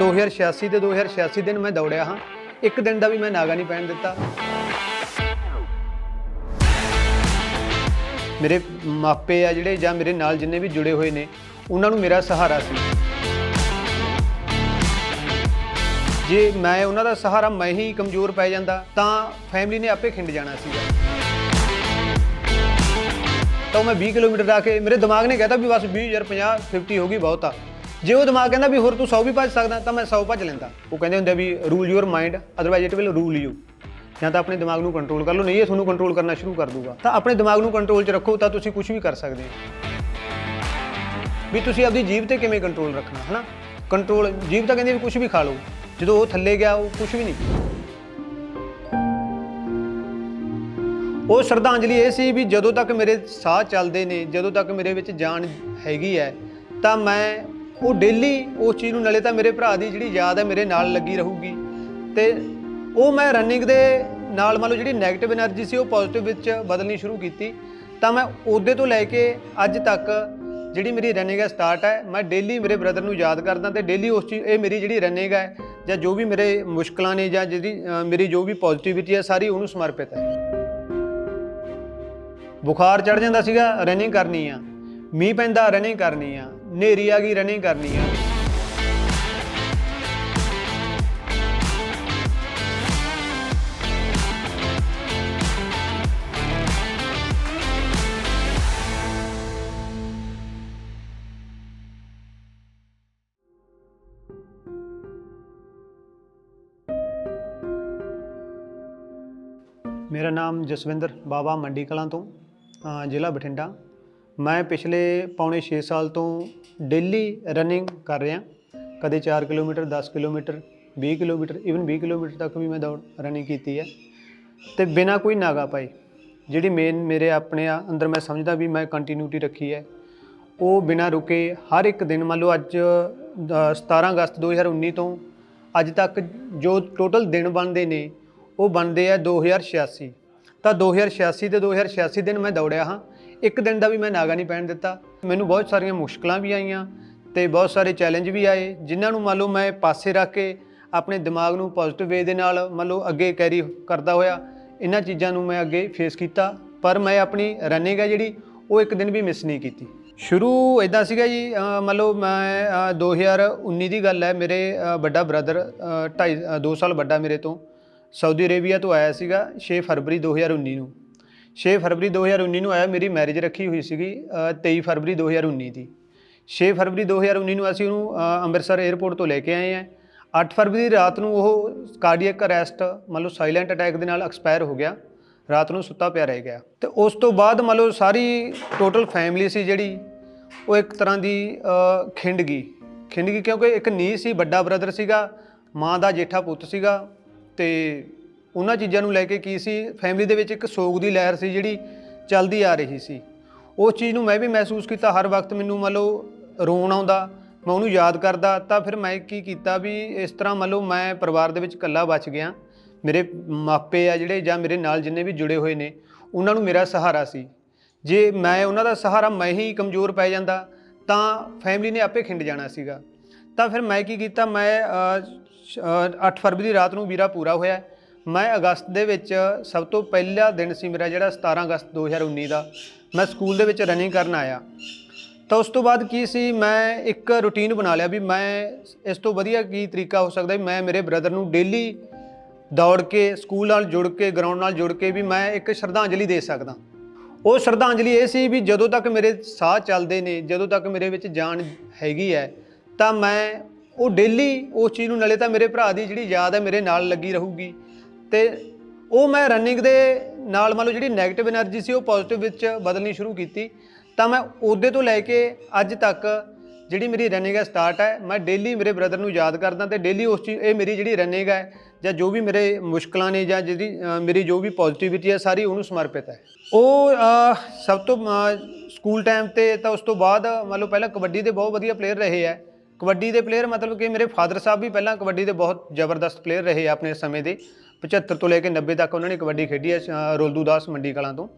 2086 ਤੇ 2086 ਦਿਨ ਮੈਂ ਦੌੜਿਆ ਹਾਂ। ਇੱਕ ਦਿਨ ਦਾ ਵੀ ਮੈਂ ਨਾਗਾ ਨਹੀਂ ਪੈਣ ਦਿੱਤਾ। ਮੇਰੇ ਮਾਪੇ ਆ ਜਿਹੜੇ ਜਾਂ ਮੇਰੇ ਨਾਲ ਜਿੰਨੇ ਵੀ ਜੁੜੇ ਹੋਏ ਨੇ, ਉਹਨਾਂ ਨੂੰ ਮੇਰਾ ਸਹਾਰਾ ਸੀ। ਜੇ ਮੈਂ ਉਹਨਾਂ ਦਾ ਸਹਾਰਾ ਮੈਂ ਹੀ ਕਮਜ਼ੋਰ ਪੈ ਜਾਂਦਾ, ਤਾਂ ਫੈਮਿਲੀ ਨੇ ਆਪੇ ਖਿੰਡ ਜਾਣਾ ਸੀਗਾ। ਤਾਂ ਮੈਂ 20 ਕਿਲੋਮੀਟਰ ਆ ਕੇ ਮੇਰੇ ਦਿਮਾਗ ਨੇ ਕਹਿਤਾ ਵੀ ਬਸ 20 ਯਾਰ 50 50 ਹੋ ਗਈ ਬਹੁਤ। ਆ ਜੇ ਉਹ ਦਿਮਾਗ ਕਹਿੰਦਾ ਵੀ ਹੋਰ ਤੂੰ 100 ਵੀ ਭੱਜ ਸਕਦਾ, ਤਾਂ ਮੈਂ 100 ਭੱਜ ਲੈਂਦਾ। ਉਹ ਕਹਿੰਦੇ ਹੁੰਦੇ ਆ ਵੀ rule your mind otherwise it will rule you ਜਾਂ ਤਾਂ ਆਪਣੇ ਦਿਮਾਗ ਨੂੰ ਕੰਟਰੋਲ ਕਰ ਲਓ, ਨਹੀਂ ਇਹ ਤੁਹਾਨੂੰ ਕੰਟਰੋਲ ਕਰਨਾ ਸ਼ੁਰੂ ਕਰ ਦੂਗਾ। ਤਾਂ ਆਪਣੇ ਦਿਮਾਗ ਨੂੰ ਕੰਟਰੋਲ 'ਚ ਰੱਖੋ, ਤਾਂ ਤੁਸੀਂ ਕੁਝ ਵੀ ਕਰ ਸਕਦੇ ਹੋ। ਵੀ ਤੁਸੀਂ ਆਪਣੀ ਜੀਭ ਤੇ ਕਿਵੇਂ ਕੰਟਰੋਲ ਰੱਖਣਾ, ਹਨਾ? ਕੰਟਰੋਲ ਜੀਭ ਤਾਂ ਕਹਿੰਦੀ ਵੀ ਕੁਝ ਵੀ ਖਾ ਲਓ। ਜਦੋਂ ਉਹ ਥੱਲੇ ਗਿਆ, ਉਹ ਕੁਝ ਵੀ ਨਹੀਂ। ਉਹ ਸ਼ਰਧਾਂਜਲੀ ਇਹ ਸੀ ਵੀ ਜਦੋਂ ਤੱਕ ਮੇਰੇ ਸਾਹ ਚੱਲਦੇ ਨੇ, ਜਦੋਂ ਤੱਕ ਮੇਰੇ ਵਿੱਚ ਜਾਨ ਹੈਗੀ ਹੈ, ਤਾਂ ਮੈਂ ਉਹ ਡੇਲੀ ਉਸ ਚੀਜ਼ ਨੂੰ ਨਲੇ ਤਾਂ ਮੇਰੇ ਭਰਾ ਦੀ ਜਿਹੜੀ ਯਾਦ ਹੈ ਮੇਰੇ ਨਾਲ ਲੱਗੀ ਰਹੂਗੀ। ਤੇ ਉਹ ਮੈਂ ਰਨਿੰਗ ਦੇ ਨਾਲ ਮੰਨ ਲਓ ਜਿਹੜੀ ਨੈਗੇਟਿਵ એનર્ਜੀ ਸੀ ਉਹ ਪੋਜ਼ਿਟਿਵ ਵਿੱਚ ਬਦਲਣੀ ਸ਼ੁਰੂ ਕੀਤੀ। ਤਾਂ ਮੈਂ ਉਹਦੇ ਤੋਂ ਲੈ ਕੇ ਅੱਜ ਤੱਕ ਜਿਹੜੀ ਮੇਰੀ ਰਨਿੰਗ ਹੈ ਸਟਾਰਟ ਹੈ, ਮੈਂ ਡੇਲੀ ਮੇਰੇ ਬ੍ਰਦਰ ਨੂੰ ਯਾਦ ਕਰਦਾ ਤੇ ਡੇਲੀ ਉਸ ਚੀਜ਼ ਇਹ ਮੇਰੀ ਜਿਹੜੀ ਰਨਿੰਗ ਹੈ ਜਾਂ ਜੋ ਵੀ ਮੇਰੇ ਮੁਸ਼ਕਲਾਂ ਨੇ ਜਾਂ ਜਿਹੜੀ ਮੇਰੀ ਜੋ ਵੀ ਪੋਜ਼ਿਟਿਵਿਟੀ ਹੈ ਸਾਰੀ ਉਹਨੂੰ ਸਮਰਪਿਤ ਹੈ। ਬੁਖਾਰ ਚੜ ਜਾਂਦਾ ਸੀਗਾ ਰਨਿੰਗ ਕਰਨੀ ਆ। ਮੀਂਹ ਪੈਂਦਾ ਰਨਿੰਗ ਕਰਨੀ ਆ। ਹਨੇਰੀ ਆ ਗਈ ਰਨਿੰਗ ਕਰਨੀ ਆ। ਮੇਰਾ ਨਾਮ ਜਸਵਿੰਦਰ ਬਾਬਾ ਮੰਡੀ ਕਲਾਂ ਤੋਂ ਜ਼ਿਲ੍ਹਾ ਬਠਿੰਡਾ। ਮੈਂ ਪਿਛਲੇ ਪੌਣੇ 6 ਸਾਲ ਤੋਂ ਡੇਲੀ ਰਨਿੰਗ ਕਰ ਰਿਹਾ। ਕਦੇ 4 kilometre 10 kilometre 20 kilometre even 20 kilometre ਤੱਕ ਵੀ ਮੈਂ ਦੌੜ ਰਨਿੰਗ ਕੀਤੀ ਹੈ। ਤੇ ਬਿਨਾ ਕੋਈ ਨਾਗਾ ਪਾਏ ਜਿਹੜੀ ਮੇਨ ਮੇਰੇ ਆਪਣੇ ਆ ਅੰਦਰ ਮੈਂ ਸਮਝਦਾ ਵੀ ਮੈਂ ਕੰਟੀਨਿਊਟੀ ਰੱਖੀ ਹੈ ਉਹ ਬਿਨਾ ਰੁਕੇ ਹਰ ਇੱਕ ਦਿਨ ਮੰਨ ਲਓ ਅੱਜ ਅ, 17 ਅਗਸਤ 2019 ਤੋਂ ਅੱਜ ਤੱਕ ਜੋ ਟੋਟਲ ਦਿਨ ਬਣਦੇ ਨੇ ਉਹ ਬਣਦੇ ਆ 2086 ਤਾਂ 2086 ਤੇ 2086 ਦਿਨ ਮੈਂ ਦੌੜਿਆ ਹਾਂ। ਇੱਕ ਦਿਨ ਦਾ ਵੀ ਮੈਂ ਨਾਗਾ ਨਹੀਂ ਪੈਣ ਦਿੱਤਾ। ਮੈਨੂੰ ਬਹੁਤ ਸਾਰੀਆਂ ਮੁਸ਼ਕਲਾਂ ਵੀ ਆਈਆਂ ਤੇ ਬਹੁਤ ਸਾਰੇ ਚੈਲੰਜ ਵੀ ਆਏ ਜਿਨ੍ਹਾਂ ਨੂੰ ਮੰਨ ਲਓ ਮੈਂ ਪਾਸੇ ਰੱਖ ਕੇ ਆਪਣੇ ਦਿਮਾਗ ਨੂੰ ਪੋਜ਼ਿਟਿਵ ਵੇ ਦੇ ਨਾਲ ਮੰਨ ਲਓ ਅੱਗੇ ਕੈਰੀ ਕਰਦਾ ਹੋਇਆ ਇਹਨਾਂ ਚੀਜ਼ਾਂ ਨੂੰ ਮੈਂ ਅੱਗੇ ਫੇਸ ਕੀਤਾ। ਪਰ ਮੈਂ ਆਪਣੀ ਰਨਿੰਗ ਹੈ ਜਿਹੜੀ ਉਹ ਇੱਕ ਦਿਨ ਵੀ ਮਿਸ ਨਹੀਂ ਕੀਤੀ। ਸ਼ੁਰੂ ਇਦਾਂ ਸੀਗਾ ਜੀ ਮੰਨ ਲਓ ਮੈਂ ਅ, 2019 ਦੀ ਗੱਲ ਹੈ ਮੇਰੇ ਵੱਡਾ ਬ੍ਰਦਰ 2.5 2 ਸਾਲ ਵੱਡਾ ਮੇਰੇ ਤੋਂ ਸਾਊਦੀ ਅਰੇਬੀਆ ਤੋਂ ਆਇਆ ਸੀਗਾ 6 ਫਰਵਰੀ 2019 ਨੂੰ। 6 ਫਰਵਰੀ 2019 ਨੂੰ ਆਇਆ ਮੇਰੀ ਮੈਰਿਜ ਰੱਖੀ ਹੋਈ ਸੀਗੀ ਅ, 23 ਫਰਵਰੀ 2019 ਦੀ। 6 ਫਰਵਰੀ 2019 ਨੂੰ ਅਸੀਂ ਉਹਨੂੰ ਅੰਮ੍ਰਿਤਸਰ 에ਅਰਪੋਰਟ ਤੋਂ ਲੈ ਕੇ ਆਏ ਆ 8 ਫਰਵਰੀ ਦੀ ਰਾਤ ਨੂੰ ਉਹ ਕਾਰਡੀਅਕ ਅਰੈਸਟ ਮੰਨ ਲਓ ਸਾਇਲੈਂਟ ਅਟੈਕ ਦੇ ਨਾਲ ਐਕਸਪਾਇਰ ਹੋ ਗਿਆ। ਰਾਤ ਨੂੰ ਸੁੱਤਾ ਪਿਆ ਰਹਿ ਗਿਆ। ਤੇ ਉਸ ਤੋਂ ਬਾਅਦ ਮੰਨ ਲਓ ਸਾਰੀ ਟੋਟਲ ਫੈਮਿਲੀ ਸੀ ਜਿਹੜੀ ਉਹ ਇੱਕ ਤਰ੍ਹਾਂ ਦੀ ਅ, ਖਿੰਡ ਗਈ। ਖਿੰਡ ਗਈ ਕਿਉਂਕਿ ਇੱਕ ਨੀ ਸੀ ਵੱਡਾ ਬ੍ਰਦਰ ਸੀਗਾ ਮਾਂ ਦਾ ਜੇਠਾ ਪੁੱਤ ਸੀਗਾ ਤੇ ਉਹਨਾਂ ਚੀਜ਼ਾਂ ਨੂੰ ਲੈ ਕੇ ਕੀ ਸੀ? ਫੈਮਿਲੀ ਦੇ ਵਿੱਚ ਇੱਕ ਸੋਗ ਦੀ ਲਹਿਰ ਸੀ ਜਿਹੜੀ ਚੱਲਦੀ ਆ ਰਹੀ ਸੀ। ਉਸ ਚੀਜ਼ ਨੂੰ ਮੈਂ ਵੀ ਮਹਿਸੂਸ ਕੀਤਾ ਹਰ ਵਕਤ ਮੈਨੂੰ ਮੰਨ ਲਓ ਰੋਣ ਆਉਂਦਾ ਮੈਂ ਉਹਨੂੰ ਯਾਦ ਕਰਦਾ ਤਾਂ ਫਿਰ ਮੈਂ ਕੀ ਕੀਤਾ ਵੀ ਇਸ ਤਰ੍ਹਾਂ ਮੰਨ ਲਓ ਮੈਂ ਪਰਿਵਾਰ ਦੇ ਵਿੱਚ ਇਕੱਲਾ ਬਚ ਗਿਆ। ਮੇਰੇ ਮਾਪੇ ਆ ਜਿਹੜੇ ਜਾਂ ਮੇਰੇ ਨਾਲ ਜਿੰਨੇ ਵੀ ਜੁੜੇ ਹੋਏ ਨੇ ਉਹਨਾਂ ਨੂੰ ਮੇਰਾ ਸਹਾਰਾ ਸੀ। ਜੇ ਮੈਂ ਉਹਨਾਂ ਦਾ ਸਹਾਰਾ ਮੈਂ ਹੀ ਕਮਜ਼ੋਰ ਪੈ ਜਾਂਦਾ ਤਾਂ ਫੈਮਿਲੀ ਨੇ ਆਪੇ ਖਿੰਡ ਜਾਣਾ ਸੀਗਾ। ਤਾਂ ਫਿਰ ਮੈਂ ਕੀ ਕੀਤਾ ਮੈਂ ਅ, 8 ਫਰਵਰੀ ਦੀ ਰਾਤ ਨੂੰ ਵੀਰਾ ਪੂਰਾ ਹੋਇਆ। ਮੈਂ ਅਗਸਤ ਦੇ ਵਿੱਚ ਸਭ ਤੋਂ ਪਹਿਲਾ ਦਿਨ ਸੀ ਮੇਰਾ ਜਿਹੜਾ 17 ਅਗਸਤ 2019 ਦਾ। ਮੈਂ ਸਕੂਲ ਦੇ ਵਿੱਚ ਰਨਿੰਗ ਕਰਨ ਆਇਆ। ਤਾਂ ਉਸ ਤੋਂ ਬਾਅਦ ਕੀ ਸੀ, ਮੈਂ ਇੱਕ ਰੁਟੀਨ ਬਣਾ ਲਿਆ ਵੀ ਮੈਂ ਇਸ ਤੋਂ ਵਧੀਆ ਕੀ ਤਰੀਕਾ ਹੋ ਸਕਦਾ ਵੀ ਮੈਂ ਮੇਰੇ ਬ੍ਰਦਰ ਨੂੰ ਡੇਲੀ ਦੌੜ ਕੇ ਸਕੂਲ ਨਾਲ ਜੁੜ ਕੇ ਗਰਾਊਂਡ ਨਾਲ ਜੁੜ ਕੇ ਵੀ ਮੈਂ ਇੱਕ ਸ਼ਰਧਾਂਜਲੀ ਦੇ ਸਕਦਾ। ਉਹ ਸ਼ਰਧਾਂਜਲੀ ਇਹ ਸੀ ਵੀ ਜਦੋਂ ਤੱਕ ਮੇਰੇ ਸਾਹ ਚੱਲਦੇ ਨੇ, ਜਦੋਂ ਤੱਕ ਮੇਰੇ ਵਿੱਚ ਜਾਨ ਹੈਗੀ ਹੈ, ਤਾਂ ਮੈਂ ਉਹ ਡੇਲੀ ਉਸ ਚੀਜ਼ ਨੂੰ, ਨਲੇ ਤਾਂ ਮੇਰੇ ਭਰਾ ਦੀ ਜਿਹੜੀ ਯਾਦ ਹੈ ਮੇਰੇ ਨਾਲ ਲੱਗੀ ਰਹੂਗੀ। ਤੇ ਉਹ ਮੈਂ ਰਨਿੰਗ ਦੇ ਨਾਲ ਮੰਨ ਲਓ ਜਿਹੜੀ ਨੈਗੇਟਿਵ એનર્ਜੀ ਸੀ, ਉਹ ਪੋਜ਼ਿਟਿਵ ਵਿੱਚ ਬਦਲਣੀ ਸ਼ੁਰੂ ਕੀਤੀ। ਤਾਂ ਮੈਂ ਉਹਦੇ ਤੋਂ ਲੈ ਕੇ ਅੱਜ ਤੱਕ ਜਿਹੜੀ ਮੇਰੀ ਰਨਿੰਗ ਹੈ ਸਟਾਰਟ ਹੈ, ਮੈਂ ਡੇਲੀ ਮੇਰੇ ਬ੍ਰਦਰ ਨੂੰ ਯਾਦ ਕਰਦਾ ਤੇ ਡੇਲੀ ਉਸ ਚੀਜ਼ ਇਹ ਮੇਰੀ ਜਿਹੜੀ ਰਨਿੰਗ ਹੈ ਜਾਂ ਜੋ ਵੀ ਮੇਰੇ ਮੁਸ਼ਕਲਾਂ ਨੇ ਜਾਂ ਜਿਹੜੀ ਮੇਰੀ ਜੋ ਵੀ ਪੋਜ਼ਿਟਿਵਿਟੀ ਹੈ, ਸਾਰੀ ਉਹਨੂੰ ਸਮਰਪਿਤ ਹੈ। ਉਹ ਸਭ ਤੋਂ ਸਕੂਲ ਟਾਈਮ ਤੇ ਤਾਂ ਉਸ ਤੋਂ ਬਾਅਦ ਮੰਨ ਲਓ ਪਹਿਲਾਂ ਕਬੱਡੀ ਦੇ ਬਹੁਤ ਵਧੀਆ ਪਲੇਅਰ ਰਹੇ ਹੈ। ਕਬੱਡੀ ਦੇ ਪਲੇਅਰ ਮਤਲਬ ਕਿ ਮੇਰੇ ਫਾਦਰ ਸਾਹਿਬ ਵੀ ਪਹਿਲਾਂ ਕਬੱਡੀ ਦੇ ਬਹੁਤ ਜ਼ਬਰਦਸਤ ਪਲੇਅਰ ਰਹੇ ਆ ਆਪਣੇ ਸਮੇਂ ਦੇ। 75 ਤੋਂ ਲੈ ਕੇ 90 ਤੱਕ ਉਹਨਾਂ ਨੇ ਕਬੱਡੀ ਖੇਡੀ ਹੈ ਅ, ਰੋਲਦੂ ਦਾਸ ਮੰਡੀ ਕਲਾਂ ਤੋਂ।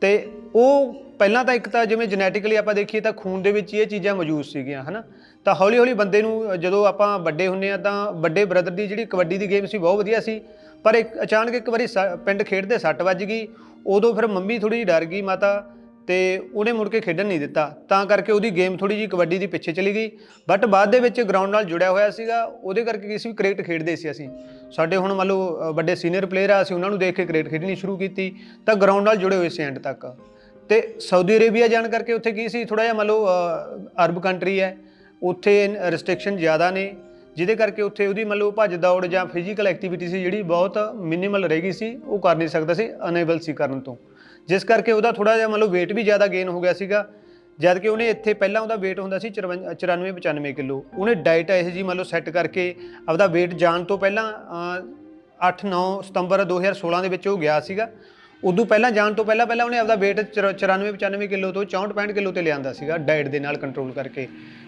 ਤੇ ਉਹ ਪਹਿਲਾਂ ਤਾਂ ਇੱਕ ਤਾਂ ਜਿਵੇਂ ਜੈਨੇਟਿਕਲੀ ਆਪਾਂ ਦੇਖੀਏ ਤਾਂ ਖੂਨ ਦੇ ਵਿੱਚ ਇਹ ਚੀਜ਼ਾਂ ਮੌਜੂਦ ਸੀਗੀਆਂ ਹਨਾ? ਤਾਂ ਹੌਲੀ ਹੌਲੀ ਬੰਦੇ ਨੂੰ ਜਦੋਂ ਆਪਾਂ ਵੱਡੇ ਹੁੰਨੇ ਆ ਤਾਂ ਵੱਡੇ ਬ੍ਰਦਰ ਦੀ ਜਿਹੜੀ ਕਬੱਡੀ ਦੀ ਗੇਮ ਸੀ ਬਹੁਤ ਵਧੀਆ ਸੀ। ਪਰ ਇੱਕ ਅਚਾਨਕ ਇੱਕ ਵਾਰੀ ਸ- ਪਿੰਡ ਖੇਡਦੇ ਸੱਟ ਵੱਜ ਗਈ ਉਦੋਂ ਫਿਰ ਮੰਮੀ ਥੋੜੀ ਡਰ ਗਈ ਮਾਤਾ। ਤੇ ਉਹਨੇ ਮੁੜ ਕੇ ਖੇਡਣ ਨਹੀਂ ਦਿੱਤਾ। ਤਾਂ ਕਰਕੇ ਉਹਦੀ ਗੇਮ ਥੋੜੀ ਜੀ ਕਬੱਡੀ ਦੀ ਪਿੱਛੇ ਚਲੀ ਗਈ। ਬਟ ਬਾਅਦ ਦੇ ਵਿੱਚ ਗਰਾਊਂਡ ਨਾਲ ਜੁੜਿਆ ਹੋਇਆ ਸੀਗਾ, ਉਹਦੇ ਕਰਕੇ ਕਿਸੇ ਵੀ ਕ੍ਰਿਕਟ ਖੇਡਦੇ ਸੀ ਅਸੀਂ। ਸਾਡੇ ਹੁਣ ਮੰਨ ਲਓ ਵੱਡੇ ਸੀਨੀਅਰ ਪਲੇਅਰ ਆ, ਅਸੀਂ ਉਹਨਾਂ ਨੂੰ ਦੇਖ ਕੇ ਕ੍ਰਿਕਟ ਖੇਡਣੀ ਸ਼ੁਰੂ ਕੀਤੀ, ਤਾਂ ਗਰਾਊਂਡ ਨਾਲ ਜੁੜੇ ਹੋਏ ਸੀ ਐਂਡ ਤੱਕ। ਤੇ ਸਾਊਦੀ ਅਰੇਬੀਆ ਜਾਣ ਕਰਕੇ ਉੱਥੇ ਕੀ ਸੀ ਥੋੜਾ ਜਿਹਾ ਮੰਨ ਲਓ ਅਰਬ ਕੰਟਰੀ ਹੈ। ਉੱਥੇ ਰਿਸਟ੍ਰਿਕਸ਼ਨ ਜ਼ਿਆਦਾ ਨੇ, ਜਿਹਦੇ ਕਰਕੇ ਉੱਥੇ ਉਹਦੀ ਮੰਨ ਲਓ ਭੱਜ ਦੌੜ ਜਾਂ ਫਿਜ਼ੀਕਲ ਐਕਟੀਵਿਟੀ ਸੀ ਜਿਹੜੀ ਬਹੁਤ ਮਿਨੀਮਲ ਰਹਿ ਗਈ ਸੀ, ਉਹ ਕਰ ਨਹੀਂ ਸਕਦਾ ਸੀ ਅਨੇਬਲ ਸੀ ਕਰਨ ਤੋਂ। ਜਿਸ ਕਰਕੇ ਉਹਦਾ ਥੋੜਾ ਜਿਹਾ ਮਤਲਬ ਲਓ weight ਵੀ ਜ਼ਿਆਦਾ ਗੇਨ ਹੋ ਗਿਆ ਸੀਗਾ। ਜਦ ਕਿ ਉਹਨੇ ਇੱਥੇ ਪਹਿਲਾਂ ਉਹਦਾ weight ਹੁੰਦਾ ਸੀ 94 95 ਕਿਲੋ। ਉਹਨੇ ਡਾਈਟ ਇਹ ਜੀ ਮਤਲਬ ਸੈੱਟ ਕਰਕੇ ਆਪਦਾ weight ਜਾਣ ਤੋਂ ਪਹਿਲਾਂ 8-9 ਸਤੰਬਰ 2016 ਦੇ ਵਿੱਚ ਉਹ ਗਿਆ ਸੀਗਾ। ਉਦੋਂ ਪਹਿਲਾਂ ਜਾਣ ਤੋਂ ਪਹਿਲਾਂ ਪਹਿਲਾਂ ਉਹਨੇ ਆਪਦਾ weight 94 95 ਕਿਲੋ ਤੋਂ 64 65 ਕਿਲੋ ਤੇ ਲਿਆਂਦਾ ਸੀਗਾ ਡਾਈਟ ਦੇ ਨਾਲ ਕੰਟਰੋਲ ਕਰਕੇ।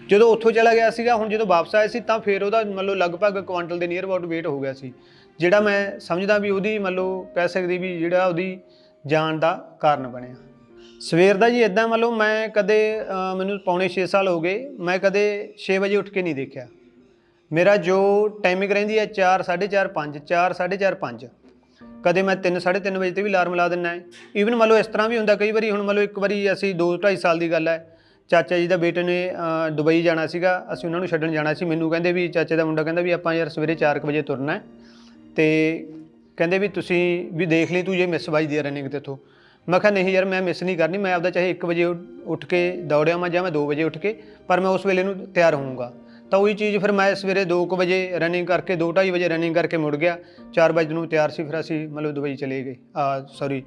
ਜਦੋਂ ਉੱਥੋਂ ਚਲਾ ਗਿਆ ਸੀਗਾ, ਹੁਣ ਜਦੋਂ ਵਾਪਸ ਆਇਆ ਸੀ ਤਾਂ ਫਿਰ ਉਹਦਾ ਮੰਨ ਲਓ ਲਗਭਗ ਕੁਆਂਟਲ ਦੇ ਨੀਅਰ ਅਬਾਊਟ weight ਹੋ ਗਿਆ ਸੀ। ਜਿਹੜਾ ਮੈਂ ਸਮਝਦਾ ਵੀ ਉਹਦੀ ਮੰਨ ਲਓ ਕਹਿ ਸਕਦੀ ਵੀ ਜਿਹੜਾ ਉਹਦੀ ਜਾਣ ਦਾ ਕਾਰਨ ਬਣਿਆ। ਸਵੇਰ ਦਾ ਜੀ ਇਦਾਂ ਮੰਨ ਲਓ ਮੈਂ ਕਦੇ ਮੈਨੂੰ ਪੌਣੇ 6 ਸਾਲ ਹੋ ਗਏ, ਮੈਂ ਕਦੇ 6 ਵਜੇ ਉੱਠ ਕੇ ਨਹੀਂ ਦੇਖਿਆ। ਮੇਰਾ ਜੋ ਟਾਈਮਿੰਗ ਰਹਿੰਦੀ ਹੈ 4 4:30 5 4 4:30 5 ਕਦੇ ਮੈਂ 3 3:30 ਵਜੇ ਤੇ ਵੀ ਅਲਾਰਮ ਲਾ ਦਿੰਨਾ ਹੈ। ਈਵਨ ਮੰਨ ਲਓ ਇਸ ਤਰ੍ਹਾਂ ਵੀ ਹੁੰਦਾ ਕਈ ਵਾਰੀ ਹੁਣ ਮੰਨ ਲਓ ਇੱਕ ਵਾਰੀ ਅਸੀਂ 2 2.5 ਸਾਲ ਦੀ ਗੱਲ ਹੈ। ਚਾਚਾ ਜੀ ਦਾ ਬੇਟੇ ਨੇ ਦੁਬਈ ਜਾਣਾ ਸੀਗਾ, ਅਸੀਂ ਉਹਨਾਂ ਨੂੰ ਛੱਡਣ ਜਾਣਾ ਸੀ। ਮੈਨੂੰ ਕਹਿੰਦੇ ਵੀ ਚਾਚੇ ਦਾ ਮੁੰਡਾ ਕਹਿੰਦਾ ਵੀ ਆਪਾਂ ਯਾਰ ਸਵੇਰੇ 4 ਵਜੇ ਤੁਰਨਾ ਹੈ। ਤੇ ਕਹਿੰਦੇ ਵੀ ਤੁਸੀਂ ਵੀ ਦੇਖ ਲਈ ਤੂੰ ਜੇ ਮਿਸ ਵੱਜਦੀ ਆ ਰਨਿੰਗ ਤੇ ਤੋਂ। ਮੈਂ ਕਿਹਾ, ਨਹੀਂ ਯਾਰ, ਮੈਂ ਮਿਸ ਨਹੀਂ ਕਰਨੀ, ਮੈਂ ਆਪਦਾ ਚਾਹੇ 1 ਵਜੇ ਉੱਠ- ਕੇ ਦੌੜਿਆ ਮੈਂ ਜਾਂ ਮੈਂ 2 ਵਜੇ ਉੱਠ ਕੇ, ਪਰ ਮੈਂ ਉਸ ਵੇਲੇ ਨੂੰ ਤਿਆਰ ਹੋਊਂਗਾ। ਤਾਂ ਉਹੀ ਚੀਜ਼ ਫਿਰ ਮੈਂ ਸਵੇਰੇ 2 ਵਜੇ ਰਨਿੰਗ ਕਰਕੇ 2:30 ਵਜੇ ਰਨਿੰਗ ਕਰਕੇ ਮੁੜ ਗਿਆ। 4 ਵਜੇ ਨੂੰ ਤਿਆਰ ਸੀ, ਫਿਰ ਅਸੀਂ ਮਤਲਬ ਦੁਬਈ ਚਲੇ ਗਏ। ਆ ਸੌਰੀ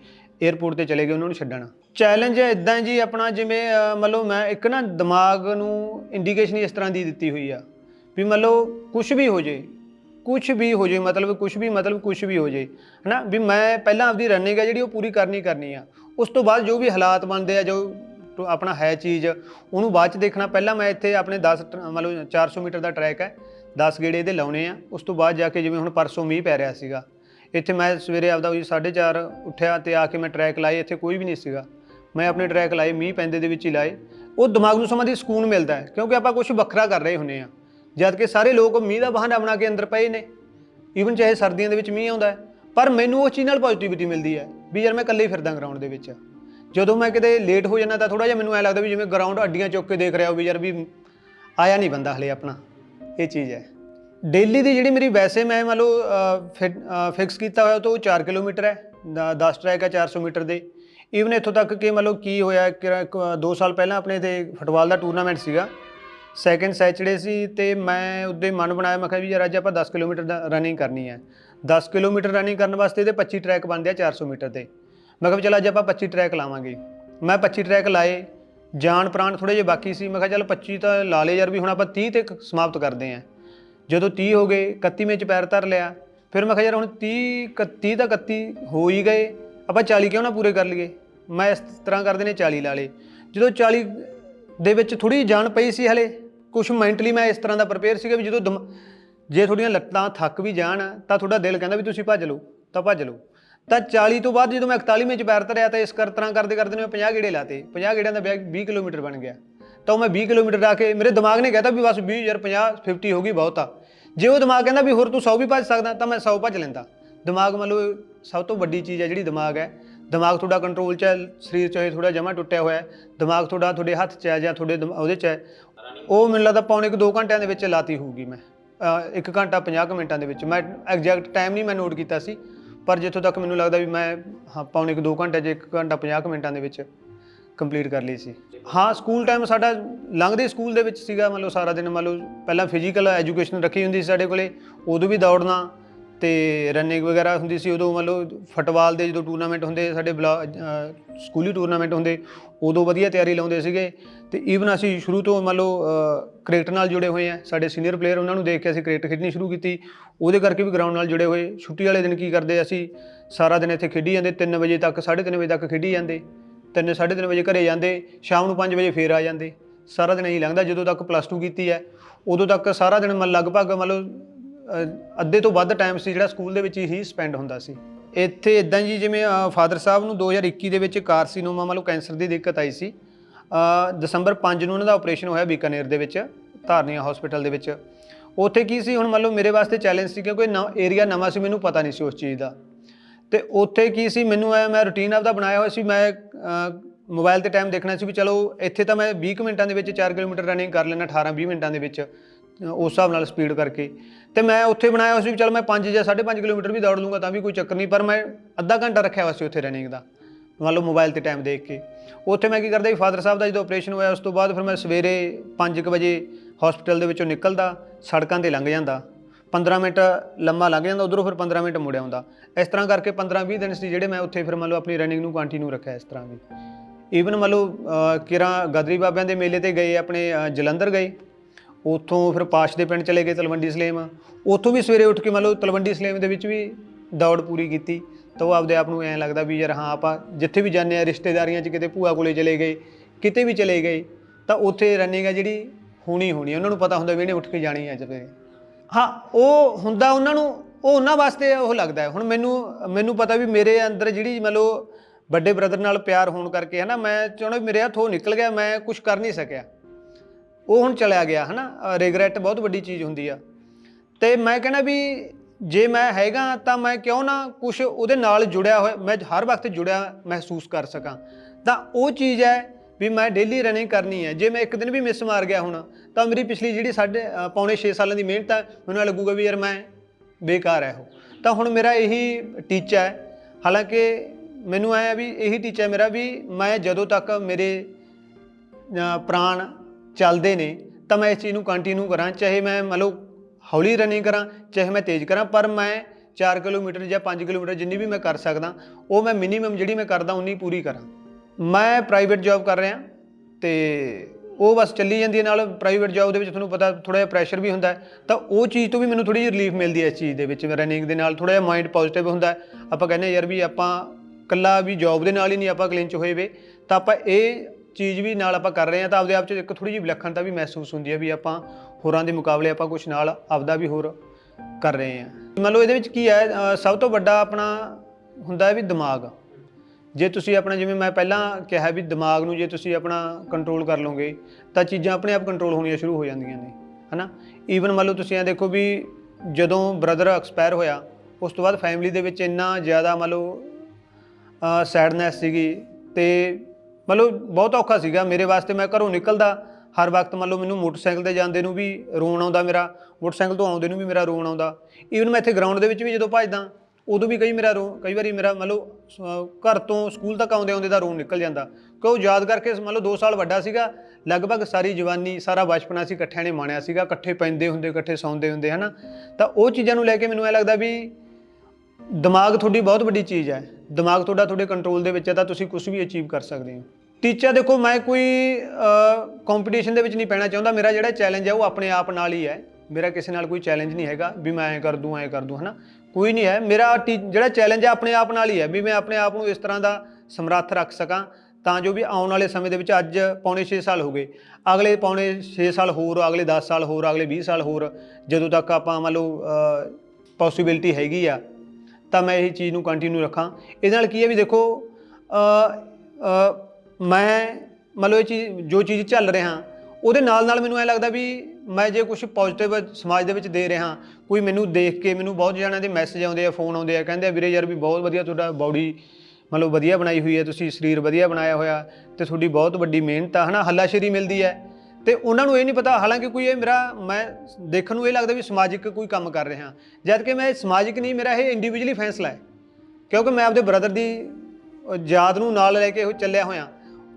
에ਅਰਪੋਰਟ ਤੇ ਚਲੇ ਗਏ ਉਹਨਾਂ ਨੂੰ ਛੱਡਣ। ਚੈਲੰਜ ਇਦਾਂ ਜੀ ਆਪਣਾ, ਜਿਵੇਂ ਮਤਲਬ ਮੈਂ ਇੱਕ ਨਾ ਦਿਮਾਗ ਨੂੰ ਇੰਡੀਕੇਸ਼ਨ ਇਸ ਤਰ੍ਹਾਂ ਦੀ ਦਿੱਤੀ ਹੋਈ ਆ ਵੀ ਮੰਨ ਲਓ ਕੁਝ ਵੀ ਹੋ ਜੇ ਕੁਝ ਵੀ ਹੋ ਜੇ, ਮਤਲਬ ਕੁਝ ਵੀ, ਮਤਲਬ ਕੁਝ ਵੀ ਹੋ ਜੇ, ਹਨਾ? ਵੀ ਮੈਂ ਪਹਿਲਾਂ ਆਪਦੀ ਰਨਿੰਗ ਹੈ ਜਿਹੜੀ ਉਹ ਪੂਰੀ ਕਰਨੀ ਕਰਨੀ ਆ। ਉਸ ਤੋਂ ਬਾਅਦ ਜੋ ਵੀ ਹਾਲਾਤ ਬਣਦੇ ਆ, ਜੋ ਟੋ- ਆਪਣਾ ਹੈ ਚੀਜ਼, ਉਹਨੂੰ ਬਾਅਦ ਚ ਦੇਖਣਾ। ਪਹਿਲਾਂ ਮੈਂ ਇੱਥੇ ਆਪਣੇ 10 ਟ- ਮੰਨ ਲਓ 400 ਮੀਟਰ ਦਾ ਟਰੈਕ ਹੈ 10 ਗੇੜੇ ਇਹਦੇ ਲਾਉਣੇ ਆ। ਉਸ ਤੋਂ ਬਾਅਦ ਜਾ ਕੇ ਜਿਵੇਂ ਹੁਣ ਪਰਸੋਂ ਮੀਂਹ ਪੈ ਰਿਹਾ ਸੀਗਾ, ਇੱਥੇ ਮੈਂ ਸਵੇਰੇ ਆਪਦਾ ਉਹੀ 4:30 ਉੱਠਿਆ ਤੇ ਆ ਕੇ ਮੈਂ ਟਰੈਕ ਲਾਏ, ਇੱਥੇ ਕੋਈ ਵੀ ਨਹੀਂ ਸੀਗਾ। ਮੈਂ ਆਪਣੇ ਟਰੈਕ ਲਾਏ, ਮੀਂਹ ਪੈਂਦੇ ਦੇ ਵਿੱਚ ਹੀ ਲਾਏ। ਉਹ ਦਿਮਾਗ ਨੂੰ ਸਮਾਂ ਦੀ ਸਕੂਨ ਮਿਲਦਾ ਹੈ, ਕਿਉਂਕਿ ਆਪਾਂ ਕੁਝ ਵੱਖਰਾ ਕਰ ਰਹੇ ਹੁੰਨੇ ਆ। ਜਦ ਕਿ ਸਾਰੇ ਲੋਕ ਮੀਂਹ ਦਾ ਬਹਾਨਾ ਬਣਾ ਕੇ ਅੰਦਰ ਪਏ ਨੇ। ਈਵਨ ਚਾਹੇ ਸਰਦੀਆਂ ਦੇ ਵਿੱਚ ਮੀਂਹ ਆਉਂਦਾ ਹੈ, ਪਰ ਮੈਨੂੰ ਉਸ ਚੀਜ਼ ਨਾਲ ਪੋਜ਼ਿਟਿਵਿਟੀ ਮਿਲਦੀ ਹੈ ਵੀ ਯਾਰ ਮੈਂ ਇਕੱਲੇ ਹੀ ਫਿਰਦਾ ਗਰਾਊਂਡ ਦੇ ਵਿੱਚ। ਜਦੋਂ ਮੈਂ ਕਿਤੇ ਲੇਟ ਹੋ ਜਾਂਦਾ ਤਾਂ ਥੋੜਾ ਜਿਹਾ ਮੈਨੂੰ ਐ ਲੱਗਦਾ ਵੀ ਜਿਵੇਂ ਗਰਾਊਂਡ ਅੱਡੀਆਂ ਚੁੱਕ ਕੇ ਦੇਖ ਰਿਹਾ ਹੋ ਵੀ ਯਾਰ ਵੀ ਆਇਆ ਨਹੀਂ ਬੰਦਾ ਹਲੇ ਆਪਣਾ। ਇਹ ਚੀਜ਼ ਹੈ। ਡੇਲੀ ਦੀ ਜਿਹੜੀ ਮੇਰੀ ਵੈਸੇ ਮੈਂ ਮੰਨ ਲਓ ਫਿਕਸ ਕੀਤਾ ਹੋਇਆ ਤਾਂ ਉਹ 4 ਕਿਲੋਮੀਟਰ ਹੈ 10 ਟਰੈਕ ਹੈ 400 ਮੀਟਰ ਦੇ। ਈਵਨ ਇੱਥੋਂ ਤੱਕ ਕਿ ਮੰਨ ਲਓ ਕੀ ਹੋਇਆ ਕਿ 2 ਸਾਲ ਪਹਿਲਾਂ ਆਪਣੇ ਤੇ ਫੁੱਟਬਾਲ ਦਾ ਟੂਰਨਾਮੈਂਟ ਸੀਗਾ। ਸੈਕਿੰਡ ਸੈਚਰਡੇ ਸੀ ਤੇ ਮੈਂ ਉਹਦੇ ਮਨ ਬਣਾਇਆ, ਮੈਂ ਕਿਹਾ ਵੀ ਯਾਰ ਅੱਜ ਆਪਾਂ 10 ਕਿਲੋਮੀਟਰ ਦਾ ਰਨਿੰਗ ਕਰਨੀ ਹੈ। 10 ਕਿਲੋਮੀਟਰ ਰਨਿੰਗ ਕਰਨ ਵਾਸਤੇ ਇਹਦੇ 25 ਟਰੈਕ ਬਣਦੇ ਆ 400 ਮੀਟਰ 'ਤੇ ਮੈਂ ਕਿਹਾ ਵੀ ਚੱਲ ਅੱਜ ਆਪਾਂ 25 ਟਰੈਕ ਲਾਵਾਂਗੇ। ਮੈਂ 25 ਟਰੈਕ ਲਾਏ ਜਾਨ ਪ੍ਰਾਣ ਥੋੜੇ ਜਿਹੇ ਬਾਕੀ ਸੀ, ਮੈਂ ਕਿਹਾ ਚੱਲ 25 ਤਾਂ ਲਾ ਲਏ ਯਾਰ ਵੀ ਹੁਣ ਆਪਾਂ 30 ਤੇ ਸਮਾਪਤ ਕਰਦੇ ਆਂ ਜਦੋਂ 30 ਹੋ ਗਏ 31ਵੇਂ ਚ ਪੈਰ ਧਰ ਲਿਆ, ਫਿਰ ਮੈਂ ਕਿਹਾ ਯਾਰ ਹੁਣ 30 31 ਤਾਂ 31 ਹੋ ਹੀ ਗਏ, ਆਪਾਂ 40 ਕਿਉਂ ਨਾ ਪੂਰੇ ਕਰ ਲਈਏ? ਮੈਂ ਇਸ ਤਰ੍ਹਾਂ ਕਰਦੇ ਨੇ 40 ਲਾ ਲਏ। ਜਦੋਂ 40 ਦੇ ਵਿੱਚ ਥੋੜੀ ਜਾਨ ਪਈ ਸੀ ਹਲੇ ਕੁਝ ਮੈਂਟਲੀ ਮੈਂ ਇਸ ਤਰ੍ਹਾਂ ਦਾ ਪ੍ਰਪੇਅਰ ਸੀਗਾ ਵੀ ਜਦੋਂ ਦਿਮ, ਜੇ ਤੁਹਾਡੀਆਂ ਲੱਤਾਂ ਥੱਕ ਵੀ ਜਾਣ, ਤਾਂ ਤੁਹਾਡਾ ਦਿਲ ਕਹਿੰਦਾ ਵੀ ਤੁਸੀਂ ਭੱਜ ਲਓ, ਤਾਂ ਭੱਜ ਲਓ। ਤਾਂ 40 ਤੋਂ ਬਾਅਦ ਜਦੋਂ ਮੈਂ 41ਵੇਂ ਚ ਪੈਰ ਧਰਿਆ ਤਾਂ ਇਸ ਕਰ, ਤਰ੍ਹਾਂ ਕਰਦੇ ਕਰਦੇ ਨੇ ਮੈਂ 50 ਗੇੜੇ ਲਾਤੇ। 50 ਗੇੜਿਆਂ ਦਾ ਬੈਗ 20 ਕਿਲੋਮੀਟਰ ਬਣ ਗਿਆ। ਤਾਂ ਉਹ ਮੈਂ 20 ਕਿਲੋਮੀਟਰ ਲਾ ਕੇ ਮੇਰੇ ਦਿਮਾਗ ਨੇ ਕਹਿਤਾ ਵੀ ਬਸ 20 ਯਾਰ 50 50 ਹੋ ਗਈ ਬਹੁਤ ਆ। ਜੇ ਉਹ ਦਿਮਾਗ ਕਹਿੰਦਾ ਵੀ ਹੋਰ ਤੂੰ 100 ਵੀ ਭੱਜ ਸਕਦਾ ਤਾਂ ਮੈਂ 100 ਭੱਜ ਲੈਂਦਾ। ਦਿਮਾਗ ਮੰਨ ਲਓ ਸਭ ਤੋਂ ਵੱਡੀ ਚੀਜ਼ ਹੈ ਜਿਹੜੀ ਦਿਮਾਗ ਹੈ ਦਿਮਾਗ ਤੁਹਾਡਾ ਕੰਟਰੋਲ 'ਚ ਹੈ, ਸਰੀਰ 'ਚ ਥੋੜਾ ਜਮਾ ਟੁੱਟਿਆ ਹੋਇਆ ਹੈ। ਦਿਮਾਗ ਤੁਹਾਡਾ ਤੁਹਾਡੇ ਹੱਥ 'ਚ ਹੈ ਜਾਂ ਤੁਹਾਡੇ ਦਿਮ- ਉਹਦੇ 'ਚ ਹੈ। ਉਹ ਮੈਨੂੰ ਲੱਗਦਾ ਪੌਣੇ ਕੁ 2 ਘੰਟਿਆਂ ਦੇ ਵਿੱਚ ਲਾਤੀ ਹੋਊਗੀ ਮੈਂ। 1 ਘੰਟਾ 50 ਕੁ ਮਿੰਟਾਂ ਦੇ ਵਿੱਚ। ਮੈਂ ਐਗਜ਼ੈਕਟ ਟਾਈਮ ਨਹੀਂ ਮੈਂ ਨੋਟ ਕੀਤਾ ਸੀ, ਪਰ ਜਿੱਥੋਂ ਤੱਕ ਮੈਨੂੰ ਲੱਗਦਾ ਵੀ ਮੈਂ, ਹਾਂ, ਪੌਣੇ ਕੁ 2 ਘੰਟੇ 'ਚ 1 ਘੰਟਾ 50 ਕੁ ਮਿੰਟਾਂ ਦੇ ਵਿੱਚ ਕੰਪਲੀਟ ਕਰ ਲਈ ਸੀ। ਹਾਂ ਸਕੂਲ ਟਾਈਮ ਸਾਡਾ ਲੰਘਦੇ ਸਕੂਲ ਦੇ ਵਿੱਚ ਸੀਗਾ। ਮਤਲਬ ਸਾਰਾ ਦਿਨ ਮੰਨ ਲਓ ਪਹਿਲਾਂ ਫਿਜ਼ੀਕਲ ਐਜੂਕੇਸ਼ਨ ਰੱਖੀ ਹੁੰਦੀ ਸੀ ਸਾਡੇ ਕੋਲੇ। ਉਦੋਂ ਵੀ ਦੌੜਨਾ ਤੇ ਰਨਿੰਗ ਵਗੈਰਾ ਹੁੰਦੀ ਸੀ, ਉਦੋਂ ਮੰਨ ਲਓ ਫੁੱਟਬਾਲ ਦੇ ਜਦੋਂ ਟੂਰਨਾਮੈਂਟ ਹੁੰਦੇ, ਸਾਡੇ ਬਲਾ- ਸਕੂਲੀ ਟੂਰਨਾਮੈਂਟ ਹੁੰਦੇ, ਉਦੋਂ ਵਧੀਆ ਤਿਆਰੀ ਲਾਉਂਦੇ ਸੀਗੇ। ਤੇ ਈਵਨ ਅਸੀਂ ਸ਼ੁਰੂ ਤੋਂ ਮੰਨ ਲਓ ਕ੍ਰਿਕਟ ਨਾਲ ਜੁੜੇ ਹੋਏ ਆ ਸਾਡੇ ਸੀਨੀਅਰ ਪਲੇਅਰ ਉਹਨਾਂ ਨੂੰ ਦੇਖ ਕੇ ਅਸੀਂ ਕ੍ਰਿਕਟ ਖੇਡਣੀ ਸ਼ੁਰੂ ਕੀਤੀ। ਉਹਦੇ ਕਰਕੇ ਵੀ ਗਰਾਊਂਡ ਨਾਲ ਜੁੜੇ ਹੋਏ। ਛੁੱਟੀ ਵਾਲੇ ਦਿਨ ਕੀ ਕਰਦੇ ਅਸੀਂ? ਸਾਰਾ ਦਿਨ ਇੱਥੇ ਖੇਡੀ ਜਾਂਦੇ। 3 ਵਜੇ ਤੱਕ 3:30 ਵਜੇ ਤੱਕ ਖੇਡੀ ਜਾਂਦੇ। 3 3:30 ਵਜੇ ਘਰੇ ਜਾਂਦੇ। ਸ਼ਾਮ ਨੂੰ 5 ਵਜੇ ਫੇਰ ਆ ਜਾਂਦੇ। ਸਾਰਾ ਦਿਨ ਇਹੀ ਲੰਘਦਾ। ਜਦੋਂ ਤੱਕ ਪਲੱਸ 2 ਕੀਤੀ ਹੈ, ਉਦੋਂ ਤੱਕ ਸਾਰਾ ਦਿਨ ਮਨ ਲਗਭਗ ਮਤਲਬ ਲਓ ਅੱਧੇ ਤੋਂ ਵੱਧ ਟਾਈਮ ਸੀ ਜਿਹੜਾ ਸਕੂਲ ਦੇ ਵਿੱਚ ਹੀ ਸਪੈਂਡ ਹੁੰਦਾ ਸੀ। ਇੱਥੇ ਇਦਾਂ ਜੀ ਜਿਵੇਂ ਫਾਦਰ ਸਾਹਿਬ ਨੂੰ 2021 ਦੇ ਵਿੱਚ ਕਾਰਸੀਨੋਮਾ ਮਤਲਬ ਕੈਂਸਰ ਦੀ ਦਿੱਕਤ ਆਈ ਸੀ। ਅ, ਦਸੰਬਰ 5 ਨੂੰ ਉਹਨਾਂ ਦਾ ਆਪਰੇਸ਼ਨ ਹੋਇਆ ਬੀਕਾਨੇਰ ਦੇ ਵਿੱਚ ਧਾਰਨੀਆ ਹਸਪੀਟਲ ਦੇ ਵਿੱਚ। ਉੱਥੇ ਕੀ ਸੀ ਹੁਣ ਮੰਨ ਲਓ ਮੇਰੇ ਵਾਸਤੇ ਚੈਲੰਜ ਸੀ ਕਿਉਂਕਿ ਏਰੀਆ ਨਵਾਂ ਸੀ ਮੈਨੂੰ ਪਤਾ ਨਹੀਂ ਸੀ ਉਸ ਚੀਜ਼ ਦਾ। ਤੇ ਉੱਥੇ ਕੀ ਸੀ ਮੈਨੂੰ ਐ ਮੈਂ ਰੁਟੀਨ ਆਪਦਾ ਬਣਾਇਆ ਹੋਇਆ ਸੀ ਮੈਂ ਮੋਬਾਈਲ ਤੇ ਟਾਈਮ ਦੇਖਣਾ ਸੀ ਵੀ ਚਲੋ ਇੱਥੇ ਤਾਂ ਮੈਂ 20 ਕੁ ਮਿੰਟਾਂ ਦੇ ਵਿੱਚ 4 ਕਿਲੋਮੀਟਰ ਰਨਿੰਗ ਕਰ ਲੈਣਾ 18 20 ਮਿੰਟਾਂ ਦੇ ਵਿੱਚ। ਉਸ ਹਿਸਾਬ ਨਾਲ ਸਪੀਡ ਕਰਕੇ। ਤੇ ਮੈਂ ਉੱਥੇ ਬਣਾਇਆ ਹੋਇਆ ਸੀ ਵੀ ਚਲ ਮੈਂ 5 ਜਾਂ 5.5 ਕਿਲੋਮੀਟਰ ਵੀ ਦੌੜ ਲੂੰਗਾ ਤਾਂ ਵੀ ਕੋਈ ਚੱਕਰ ਨਹੀਂ ਪਰ ਮੈਂ ਅੱਧਾ ਘੰਟਾ ਰੱਖਿਆ ਹੋਇਆ ਸੀ ਉੱਥੇ ਰਨਿੰਗ ਦਾ। ਮੰਨ ਲਓ ਮੋਬਾਈਲ ਤੇ ਟਾਈਮ ਦੇਖ ਕੇ। ਉੱਥੇ ਮੈਂ ਕੀ ਕਰਦਾ ਸੀ ਫਾਦਰ ਸਾਹਿਬ ਦਾ ਜਦੋਂ ਆਪਰੇਸ਼ਨ ਹੋਇਆ ਉਸ ਤੋਂ ਬਾਅਦ ਫਿਰ ਮੈਂ ਸਵੇਰੇ 5 ਵਜੇ ਹਸਪੀਟਲ ਦੇ ਵਿੱਚੋਂ ਨਿਕਲਦਾ ਸੜਕਾਂ ਤੇ ਲੰਘ ਜਾਂਦਾ। 15 ਮਿੰਟ ਲੰਮਾ ਲੰਘ ਜਾਂਦਾ ਉਧਰੋਂ ਫਿਰ 15 ਮਿੰਟ ਮੁੜਿਆ ਆਉਂਦਾ। ਇਸ ਤਰ੍ਹਾਂ ਕਰਕੇ 15-20 ਦਿਨ ਸੀ ਜਿਹੜੇ ਮੈਂ ਉੱਥੇ ਫਿਰ ਮੰਨ ਲਓ ਆਪਣੀ ਰਨਿੰਗ ਨੂੰ ਕੰਟੀਨਿਊ ਰੱਖਿਆ ਇਸ ਤਰ੍ਹਾਂ ਵੀ। ਈਵਨ ਮੰਨ ਲਓ ਅ, ਗਦਰੀ ਬਾਬਿਆਂ ਦੇ ਮੇਲੇ ਤੇ ਗਏ ਆਪਣੇ ਜਲੰਧਰ ਗਏ। ਉੱਥੋਂ ਫਿਰ ਪਾਸ਼ ਦੇ ਪਿੰਡ ਚਲੇ ਗਏ ਤਲਵੰਡੀ ਸਲੇਮ। ਉੱਥੋਂ ਵੀ ਸਵੇਰੇ ਉੱਠ ਕੇ ਮੰਨ ਲਓ ਤਲਵੰਡੀ ਸਲੇਮ ਦੇ ਵਿੱਚ ਵੀ ਦੌੜ ਪੂਰੀ ਕੀਤੀ। ਤਾਂ ਉਹ ਆਪਦੇ ਆਪ ਨੂੰ ਐਂ ਲੱਗਦਾ ਵੀ ਯਾਰ ਹਾਂ, ਆਪਾਂ ਜਿੱਥੇ ਵੀ ਜਾਂਦੇ ਆ ਰਿਸ਼ਤੇਦਾਰੀਆਂ 'ਚ ਕਿਤੇ ਭੂਆ ਕੋਲੇ ਚਲੇ ਗਏ, ਕਿਤੇ ਵੀ ਚਲੇ ਗਏ, ਤਾਂ ਉੱਥੇ ਰਨਿੰਗ ਆ ਜਿਹੜੀ ਹੋਣੀ ਹੋਣੀ, ਉਹਨਾਂ ਨੂੰ ਪਤਾ ਹੁੰਦਾ ਵੀ ਇਹਨੇ ਉੱਠ ਕੇ ਜਾਣੀ ਆ ਜਵੇ ਹਾਂ, ਉਹ ਹੁੰਦਾ ਉਹਨਾਂ ਨੂੰ, ਉਹ ਉਹਨਾਂ ਵਾਸਤੇ ਉਹ ਲੱਗਦਾ। ਹੁਣ ਮੈਨੂੰ ਮੈਨੂੰ ਪਤਾ ਵੀ ਮੇਰੇ ਅੰਦਰ ਜਿਹੜੀ ਮੰਨ ਲਓ ਵੱਡੇ ਬ੍ਰਦਰ ਨਾਲ ਪਿਆਰ ਹੋਣ ਕਰਕੇ ਹੈ ਨਾ ਮੈਂ ਚਾਹੁੰਦਾ ਵੀ ਮੇਰੇ ਹੱਥੋਂ ਨਿਕਲ ਗਿਆ, ਮੈਂ ਕੁਝ ਕਰ ਨਹੀਂ ਸਕਿਆ। ਉਹ ਹੁਣ ਚਲਿਆ ਗਿਆ ਹਨਾ? ਰਿਗਰੈਟ ਬਹੁਤ ਵੱਡੀ ਚੀਜ਼ ਹੁੰਦੀ ਆ। ਤੇ ਮੈਂ ਕਹਿੰਦਾ ਵੀ ਜੇ ਮੈਂ ਹੈਗਾ ਤਾਂ ਮੈਂ ਕਿਉਂ ਨਾ ਕੁਝ ਉਹਦੇ ਨਾਲ ਜੁੜਿਆ ਹੋਇਆ ਮੈਂ ਹਰ ਵਕਤ ਜੁੜਿਆ ਮਹਿਸੂਸ ਕਰ ਸਕਾਂ। ਤਾਂ ਉਹ ਚੀਜ਼ ਹੈ ਵੀ ਮੈਂ ਡੇਲੀ ਰਨਿੰਗ ਕਰਨੀ ਹੈ। ਜੇ ਮੈਂ ਇੱਕ ਦਿਨ ਵੀ ਮਿਸ ਮਾਰ ਗਿਆ ਹੁਣ ਤਾਂ ਮੇਰੀ ਪਿਛਲੀ ਜਿਹੜੀ ਸਾਡੇ ਅ, ਪੌਣੇ 6 ਸਾਲਾਂ ਦੀ ਮਿਹਨਤ ਹੈ ਮੈਨੂੰ ਐਂ ਲੱਗੂਗਾ ਵੀ ਯਾਰ ਮੈਂ ਬੇਕਾਰ ਹੈ ਉਹ। ਤਾਂ ਹੁਣ ਮੇਰਾ ਇਹੀ ਟੀਚਾ ਹੈ। ਹਾਲਾਂਕਿ ਮੈਨੂੰ ਐ ਵੀ ਇਹੀ ਟੀਚਾ ਮੇਰਾ ਵੀ ਮੈਂ ਜਦੋਂ ਤੱਕ ਮੇਰੇ ਪ੍ਰਾਣ ਚੱਲਦੇ ਨੇ, ਤਾਂ ਮੈਂ ਇਸ ਚੀਜ਼ ਨੂੰ ਕੰਟੀਨਿਊ ਕਰਾਂ, ਚਾਹੇ ਮੈਂ ਮੰਨ ਲਓ ਹੌਲੀ ਰਨਿੰਗ ਕਰਾਂ, ਚਾਹੇ ਮੈਂ ਤੇਜ਼ ਕਰਾਂ, ਪਰ ਮੈਂ 4 ਕਿਲੋਮੀਟਰ ਜਾਂ 5 ਕਿਲੋਮੀਟਰ ਜਿੰਨੀ ਵੀ ਮੈਂ ਕਰ ਸਕਦਾ, ਉਹ ਮੈਂ ਮਿਨੀਮਮ ਜਿਹੜੀ ਮੈਂ ਕਰਦਾ, ਉਨੀ ਪੂਰੀ ਕਰਾਂ। ਮੈਂ ਪ੍ਰਾਈਵੇਟ ਜੌਬ ਕਰ ਰਿਹਾ, ਤੇ ਉਹ ਬਸ ਚੱਲੀ ਜਾਂਦੀ ਹੈ ਨਾਲ ਪ੍ਰਾਈਵੇਟ ਜੌਬ ਦੇ ਵਿੱਚ ਤੁਹਾਨੂੰ ਪਤਾ ਥੋੜਾ ਜਿਹਾ ਪ੍ਰੈਸ਼ਰ ਵੀ ਹੁੰਦਾ ਤਾਂ ਉਹ ਚੀਜ਼ ਤੋਂ ਵੀ ਮੈਨੂੰ ਥੋੜੀ ਜਿਹੀ ਰਿਲੀਫ ਮਿਲਦੀ ਹੈ ਇਸ ਚੀਜ਼ ਦੇ ਵਿੱਚ ਰਨਿੰਗ ਦੇ ਨਾਲ ਥੋੜਾ ਜਿਹਾ ਮਾਈਂਡ ਪੋਜ਼ਿਟਿਵ ਹੁੰਦਾ ਆਪਾਂ ਕਹਿੰਦੇ ਹਾਂ ਯਾਰ ਵੀ ਆਪਾਂ ਕੱਲਾ ਵੀ ਜੌਬ ਦੇ ਨਾਲ ਹੀ ਨਹੀਂ ਆਪਾਂ ਕਲਿੰਚ ਹੋਏ ਵੇ, ਤਾਂ ਆਪਾਂ ਇਹ ਚੀਜ਼ ਵੀ ਨਾਲ ਆਪਾਂ ਕਰ ਰਹੇ ਹਾਂ ਤਾਂ ਆਪਦੇ ਆਪ 'ਚ ਇੱਕ ਥੋੜੀ ਜਿਹੀ ਵਿਲੱਖਣਤਾ ਵੀ ਮਹਿਸੂਸ ਹੁੰਦੀ ਹੈ ਵੀ ਆਪਾਂ ਹੋਰਾਂ ਦੇ ਮੁਕਾਬਲੇ ਆਪਾਂ ਕੁਝ ਨਾਲ ਆਪਦਾ ਵੀ ਹੋਰ ਕਰ ਰਹੇ ਹਾਂ। ਮੰਨ ਲਓ ਇਹਦੇ ਵਿੱਚ ਕੀ ਹੈ ਸਭ ਤੋਂ ਵੱਡਾ ਆਪਣਾ ਹੁੰਦਾ ਹੈ ਵੀ ਦਿਮਾਗ। ਜੇ ਤੁਸੀਂ ਆਪਣਾ ਜਿਵੇਂ ਮੈਂ ਪਹਿਲਾਂ ਕਿਹਾ ਵੀ ਦਿਮਾਗ ਨੂੰ ਜੇ ਤੁਸੀਂ ਆਪਣਾ ਕੰਟਰੋਲ ਕਰ ਲਓਗੇ ਤਾਂ ਚੀਜ਼ਾਂ ਆਪਣੇ ਆਪ ਕੰਟਰੋਲ ਹੋਣੀਆਂ ਸ਼ੁਰੂ ਹੋ ਜਾਂਦੀਆਂ ਨੇ, ਹਨਾ? ਈਵਨ ਮੰਨ ਲਓ ਤੁਸੀਂ ਇਹ ਦੇਖੋ ਵੀ ਜਦੋਂ ਬ੍ਰਦਰ ਐਕਸਪਾਇਰ ਹੋਇਆ, ਉਸ ਤੋਂ ਬਾਅਦ ਫੈਮਿਲੀ ਦੇ ਵਿੱਚ ਇੰਨਾ ਜ਼ਿਆਦਾ ਮੰਨ ਲਓ ਸੈਡਨੈਸ ਸੀਗੀ ਤੇ ਮਤਲਬ ਬਹੁਤ ਔਖਾ ਸੀਗਾ, ਮੇਰੇ ਵਾਸਤੇ ਮੈਂ ਘਰੋਂ ਨਿਕਲਦਾ, ਹਰ ਵਕਤ ਮੰਨ ਲਓ ਮੈਨੂੰ ਮੋਟਰਸਾਈਕਲ ਤੇ ਜਾਂਦੇ ਨੂੰ ਵੀ ਰੋਣ ਆਉਂਦਾ ਮੇਰਾ, ਮੋਟਰਸਾਈਕਲ ਤੋਂ ਆਉਂਦੇ ਨੂੰ ਵੀ ਮੇਰਾ ਰੋਣ ਆਉਂਦਾ। ਈਵਨ ਮੈਂ ਇੱਥੇ ਗਰਾਊਂਡ ਦੇ ਵਿੱਚ ਵੀ ਜਦੋਂ ਭੱਜਦਾ, ਉਦੋਂ ਵੀ ਕਈ ਮੇਰਾ ਰੋ, ਕਈ ਵਾਰੀ ਮੇਰਾ ਮੰਨ ਲਓ ਘਰ ਤੋਂ ਸਕੂਲ ਤੱਕ ਆਉਂਦੇ ਆਉਂਦੇ ਦਾ ਰੋਣ ਨਿਕਲ ਜਾਂਦਾ। ਕਿ ਉਹ ਯਾਦ ਕਰਕੇ ਮੰਨ ਲਓ 2 ਸਾਲ ਵੱਡਾ ਸੀਗਾ, ਲਗਭਗ ਸਾਰੀ ਜਵਾਨੀ ਸਾਰਾ ਬਚਪਨਾ ਸੀ ਇਕੱਠਿਆਂ ਨੇ ਮਾਣਿਆ ਸੀਗਾ, ਇਕੱਠੇ ਪੈਂਦੇ ਹੁੰਦੇ, ਇਕੱਠੇ ਸੌਂਦੇ ਹੁੰਦੇ, ਹਨਾ? ਤਾਂ ਉਹ ਚੀਜ਼ਾਂ ਨੂੰ ਲੈ ਕੇ ਮੈਨੂੰ ਐ ਲੱਗਦਾ ਵੀ ਦਿਮਾਗ ਤੁਹਾਡੀ ਬਹੁਤ ਵੱਡੀ ਚੀਜ਼ ਹੈ। ਦਿਮਾਗ ਤੁਹਾਡਾ ਤੁਹਾਡੇ ਕੰਟਰੋਲ ਦੇ ਵਿੱਚ ਹੈ, ਤਾਂ ਤੁਸੀਂ ਕੁਝ ਵੀ ਅਚੀਵ ਕਰ ਸਕਦੇ ਹੋ। ਟੀਚਾ ਦੇਖੋ, ਮੈਂ ਕੋਈ ਕੰਪੀਟੀਸ਼ਨ ਦੇ ਵਿੱਚ ਨਹੀਂ ਪੈਣਾ ਚਾਹੁੰਦਾ। ਮੇਰਾ ਜਿਹੜਾ ਚੈਲੰਜ ਹੈ ਉਹ ਆਪਣੇ ਆਪ ਨਾਲ ਹੀ ਹੈ। ਮੇਰਾ ਕਿਸੇ ਨਾਲ ਕੋਈ ਚੈਲੰਜ ਨਹੀਂ ਹੈਗਾ ਵੀ ਮੈਂ ਐਂ ਕਰ ਦੂੰ, ਐਂ ਕਰ ਦੂੰ, ਹਨਾ? ਕੋਈ ਨਹੀਂ ਹੈ। ਮੇਰਾ ਟੀ- ਜਿਹੜਾ ਚੈਲੰਜ ਹੈ ਆਪਣੇ ਆਪ ਨਾਲ ਹੀ ਹੈ ਵੀ ਮੈਂ ਆਪਣੇ ਆਪ ਨੂੰ ਇਸ ਤਰ੍ਹਾਂ ਦਾ ਸਮਰੱਥ ਰੱਖ ਸਕਾਂ ਤਾਂ ਜੋ ਵੀ ਆਉਣ ਵਾਲੇ ਸਮੇਂ ਦੇ ਵਿੱਚ ਅੱਜ ਪੌਣੇ 6 ਸਾਲ ਹੋ ਗਏ। ਅਗਲੇ ਪੌਣੇ 6 ਸਾਲ ਹੋਰ, ਅਗਲੇ 10 ਸਾਲ ਹੋਰ, ਅਗਲੇ 20 ਸਾਲ ਹੋਰ, ਜਦੋਂ ਤੱਕ ਆਪਾਂ ਮੰਨ ਲਓ ਪੋਸਿਬਿਲਿਟੀ ਹੈਗੀ ਆ, ਤਾਂ ਮੈਂ ਇਹ ਚੀਜ਼ ਨੂੰ ਕੰਟੀਨਿਊ ਰੱਖਾਂ। ਇਹਦੇ ਨਾਲ ਕੀ ਹੈ ਵੀ ਦੇਖੋ ਮੈਂ ਮਤਲਬ ਇਹ ਚੀਜ਼, ਜੋ ਚੀਜ਼ ਝੱਲ ਰਿਹਾ, ਉਹਦੇ ਨਾਲ ਨਾਲ ਮੈਨੂੰ ਐ ਲੱਗਦਾ ਵੀ ਮੈਂ ਜੇ ਕੁਝ ਪੋਜ਼ਿਟਿਵ ਸਮਾਜ ਦੇ ਵਿੱਚ ਦੇ ਰਿਹਾ, ਕੋਈ ਮੈਨੂੰ ਦੇਖ ਕੇ ਮੈਨੂੰ ਬਹੁਤ ਜਣਿਆਂ ਦੇ ਮੈਸੇਜ ਆਉਂਦੇ ਆ ਫੋਨ ਆਉਂਦੇ ਆ, ਕਹਿੰਦੇ ਆ, ਵੀਰੇ ਯਾਰ ਵੀ ਬਹੁਤ ਵਧੀਆ ਤੁਹਾਡਾ ਬਾਡੀ ਮਤਲਬ ਵਧੀਆ ਬਣਾਈ ਹੋਈ ਹੈ, ਤੁਸੀਂ ਸਰੀਰ ਵਧੀਆ ਬਣਾਇਆ ਹੋਇਆ ਤੇ ਤੁਹਾਡੀ ਬਹੁਤ ਵੱਡੀ ਮਿਹਨਤ ਆ, ਹਨਾ? ਹੱਲਾਸ਼ੇਰੀ ਮਿਲਦੀ ਹੈ। ਤੇ ਉਹਨਾਂ ਨੂੰ ਇਹ ਨਹੀਂ ਪਤਾ, ਹਾਲਾਂਕਿ ਕੋਈ ਇਹ ਮੇਰਾ, ਮੈਂ ਦੇਖਣ ਨੂੰ ਇਹ ਲੱਗਦਾ ਵੀ ਸਮਾਜਿਕ ਕੋਈ ਕੰਮ ਕਰ ਰਿਹਾ। ਜਦ ਕਿ ਮੈਂ ਸਮਾਜਿਕ ਨਹੀਂ, ਮੇਰਾ ਇਹ ਇੰਡੀਵਿਜੂਅਲੀ ਫੈਸਲਾ ਹੈ। ਕਿਉਂਕਿ ਮੈਂ ਆਪਦੇ ਬ੍ਰਦਰ ਦੀ ਯਾਦ ਨੂੰ ਨਾਲ ਲੈ ਕੇ ਉਹ ਚੱਲਿਆ ਹੋਇਆ।